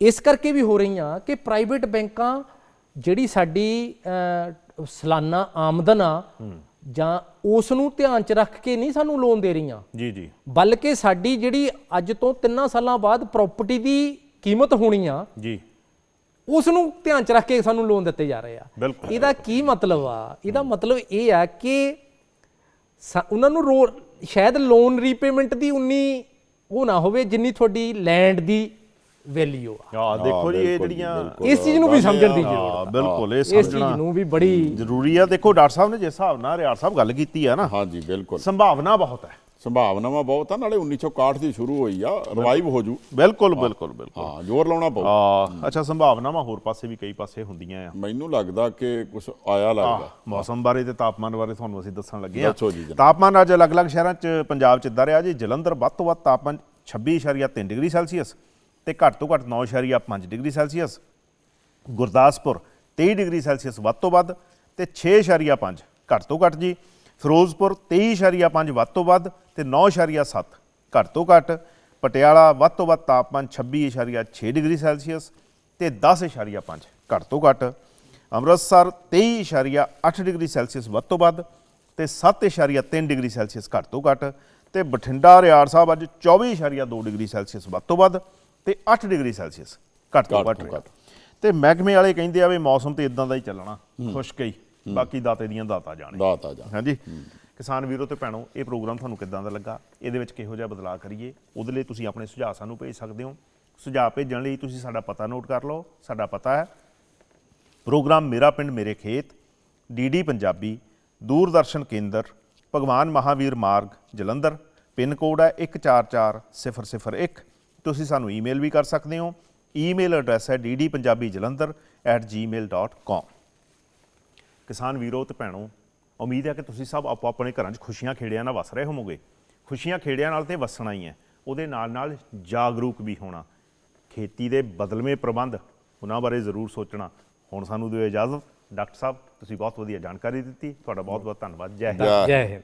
ਇਸ ਕਰਕੇ ਵੀ ਹੋ ਰਹੀਆਂ ਕਿ ਪ੍ਰਾਈਵੇਟ ਬੈਂਕਾਂ ਜਿਹੜੀ ਸਾਡੀ ਸਾਲਾਨਾ ਆਮਦਨ ਆ ਜਾਂ ਉਸ ਨੂੰ ਧਿਆਨ ਚ ਰੱਖ ਕੇ ਨਹੀਂ ਸਾਨੂੰ ਲੋਨ ਦੇ ਰਹੀਆਂ। ਜੀ ਜੀ। ਬਲਕਿ ਸਾਡੀ ਜਿਹੜੀ ਅੱਜ ਤੋਂ 3 ਸਾਲਾਂ ਬਾਅਦ ਪ੍ਰਾਪਰਟੀ ਦੀ ਕੀਮਤ ਹੋਣੀ ਆ ਜੀ। ਉਸ ਨੂੰ ਧਿਆਨ ਚ ਰੱਖ ਕੇ ਸਾਨੂੰ ਲੋਨ ਦਿੱਤੇ ਜਾ ਰਹੇ ਆ। ਇਹਦਾ ਕੀ ਮਤਲਬ ਆ? ਇਹਦਾ ਮਤਲਬ ਇਹ ਆ ਕਿ ਉਹਨਾਂ ਨੂੰ ਸ਼ਾਇਦ ਲੋਨ ਰੀਪੇਮੈਂਟ ਦੀ ਉਨੀ ਉਹ ਨਾ ਹੋਵੇ ਜਿੰਨੀ ਤੁਹਾਡੀ ਲੈਂਡ ਦੀ ਵੈਲਿਊ ਆ। ਆ ਦੇਖੋ ਜੀ ਇਹ ਬਿਲਕੁਲ, ਜਿਹੜੀਆਂ ਬਿਲਕੁਲ। ਇਸ ਚੀਜ਼ ਨੂੰ ਵੀ ਸਮਝਣ ਦੀ ਹਾਂ ਜ਼ਰੂਰਤ ਬਿਲਕੁਲ ਇਹ ਇਸ ਚੀਜ਼ ਸਮਝਣਾ ਨੂੰ ਵੀ ਬੜੀ ਜ਼ਰੂਰੀ ਆ। ਦੇਖੋ ਡਾਕਟਰ ਸਾਹਿਬ ਨੇ ਜਿਸ ਹਿਸਾਬ ਨਾਲ ਰਿਆੜ ਸਾਹਿਬ ਗੱਲ ਕੀਤੀ ਆ ਨਾ ਹਾਂਜੀ ਬਿਲਕੁਲ। ਸੰਭਾਵਨਾ ਬਹੁਤ ਹੈ। ਸੰਭਾਵਨਾਵਾਂ ਬਹੁਤ ਆ ਨਾਲੇ 1961 ਦੀ ਸ਼ੁਰੂ ਹੋਈ ਆ ਰਿਵਾਈਵ ਹੋ ਜੂ। ਬਿਲਕੁਲ ਬਿਲਕੁਲ ਬਿਲਕੁਲ। ਹਾਂ ਜ਼ੋਰ ਲਾਉਣਾ ਪਊ। ਆ ਅੱਛਾ ਸੰਭਾਵਨਾਵਾਂ ਹੋਰ ਪਾਸੇ ਵੀ ਕਈ ਪਾਸੇ ਹੁੰਦੀਆਂ ਆ। ਮੈਨੂੰ ਲੱਗਦਾ ਕਿ ਕੁਝ ਆਇਆ ਲੱਗਦਾ। ਮੌਸਮ ਬਾਰੇ ਤੇ ਤਾਪਮਾਨ ਬਾਰੇ ਤੁਹਾਨੂੰ ਅਸੀਂ ਦੱਸਣ ਲੱਗੇ ਆ। ਦੱਸੋ ਜੀ ਜਨਾਬ। ਤਾਪਮਾਨ ਅੱਜ ਅਲੱਗ-ਅਲੱਗ ਸ਼ਹਿਰਾਂ 'ਚ ਪੰਜਾਬ 'ਚ ਇਦਾਂ ਰਿਹਾ ਜੀ। ਜਲੰਧਰ ਵੱਧ ਤੋਂ ਵੱਧ ਤਾਪਮਾਨ 26.3 ਡਿਗਰੀ ਸੈਲਸੀਅਸ। ਤੇ ਘੱਟ ਤੋਂ ਘੱਟ 9.5 degree Celsius. Gurdaspur 23 degree Celsius ਵੱਧ ਤੋਂ ਵੱਧ ਤੇ 6.5 ਘੱਟ ਤੋਂ ਘੱਟ ਜੀ। ਫਿਰੋਜ਼ਪੁਰ 23.5 ਵੱਧ ਤੋਂ ਵੱਧ ਤੇ 9.7 ਘੱਟ ਤੋਂ ਘੱਟ। ਪਟਿਆਲਾ ਵੱਧ ਤੋਂ ਵੱਧ ਤਾਪਮਾਨ 26.6 ਡਿਗਰੀ ਸੈਲਸੀਅਸ ਤੇ 10.5 ਘੱਟ ਤੋਂ ਘੱਟ। ਅੰਮ੍ਰਿਤਸਰ 23.8 ਡਿਗਰੀ ਸੈਲਸੀਅਸ ਵੱਧ ਤੋਂ ਵੱਧ ਤੇ 7.3 ਡਿਗਰੀ ਸੈਲਸੀਅਸ ਘੱਟ ਤੋਂ ਘੱਟ। ਤੇ ਬਠਿੰਡਾ, ਰਿਆੜ ਸਾਹਿਬ ਅੱਜ 24.2 ਡਿਗਰੀ ਸੈਲਸੀਅਸ ਵੱਧ ਤੋਂ ਵੱਧ। ਤੇ 8 ਡਿਗਰੀ ਸੈਲਸੀਅਸ ਘੱਟ ਤੋਂ ਘੱਟ ਰਿਹਾ। ਤੇ ਮਹਿਕਮੇ ਵਾਲੇ ਕਹਿੰਦੇ ਆ ਵੀ ਮੌਸਮ ਤੇ ਇਦਾਂ ਦਾ ਹੀ ਚੱਲਣਾ ਖੁਸ਼ਕ ਹੀ ਬਾਕੀ ਦਾਤੇ ਦੀਆਂ ਦਾਤਾ ਜਾਣੇ। ਦਾਤ ਆ ਜਾ ਹਾਂਜੀ ਕਿਸਾਨ ਵੀਰੋ ਤੇ ਭੈਣੋ ਇਹ ਪ੍ਰੋਗਰਾਮ ਤੁਹਾਨੂੰ ਕਿੱਦਾਂ ਦਾ ਲੱਗਾ? ਇਹਦੇ ਵਿੱਚ ਕਿਹੋ ਜਿਹਾ ਬਦਲਾਅ ਕਰੀਏ? ਉਹਦੇ ਲਈ ਤੁਸੀਂ ਆਪਣੇ ਸੁਝਾਅ ਸਾਨੂੰ ਭੇਜ ਸਕਦੇ ਹੋ। ਸੁਝਾਅ ਭੇਜਣ ਲਈ ਤੁਸੀਂ ਸਾਡਾ ਪਤਾ ਨੋਟ ਕਰ ਲਓ। ਸਾਡਾ ਪਤਾ ਹੈ ਪ੍ਰੋਗਰਾਮ ਮੇਰਾ ਪਿੰਡ ਮੇਰੇ ਖੇਤ ਡੀਡੀ ਪੰਜਾਬੀ ਦੂਰਦਰਸ਼ਨ ਕੇਂਦਰ ਭਗਵਾਨ ਮਹਾਵੀਰ ਮਾਰਗ ਜਲੰਧਰ ਪਿੰਨ ਕੋਡ ਹੈ 144001 ਤੁਸੀਂ ਸਾਨੂੰ ਈਮੇਲ ਵੀ ਕਰ ਸਕਦੇ ਹੋ। ਈਮੇਲ ਐਡਰੈਸ ਹੈ ddpunjabijalandhar@gmail.com ਕਿਸਾਨ ਵੀਰੋ ਤੇ ਭੈਣੋ, ਉਮੀਦ ਹੈ ਕਿ ਤੁਸੀਂ ਸਭ ਆਪੋ ਆਪਣੇ ਘਰਾਂ 'ਚ ਖੁਸ਼ੀਆਂ ਖੇੜਿਆਂ ਨਾਲ ਵਸ ਰਹੇ ਹੋਵੋਗੇ। ਖੁਸ਼ੀਆਂ ਖੇੜਿਆਂ ਨਾਲ ਤੇ ਵਸਣਾ ਹੀ ਹੈ। ਉਹਦੇ ਨਾਲ ਨਾਲ ਜਾਗਰੂਕ ਵੀ ਹੋਣਾ। ਖੇਤੀ ਦੇ ਬਦਲਵੇਂ ਪ੍ਰਬੰਧ, ਉਹਨਾਂ ਬਾਰੇ ਜ਼ਰੂਰ ਸੋਚਣਾ। ਹੁਣ ਸਾਨੂੰ ਦਿਓ ਇਜਾਜ਼ਤ। ਡਾਕਟਰ ਸਾਹਿਬ, ਤੁਸੀਂ ਬਹੁਤ ਵਧੀਆ ਜਾਣਕਾਰੀ ਦਿੱਤੀ। ਤੁਹਾਡਾ ਬਹੁਤ ਬਹੁਤ ਧੰਨਵਾਦ। ਜੈ ਹਿੰਦ। ਜੈ ਜੈ ਹਿੰਦ।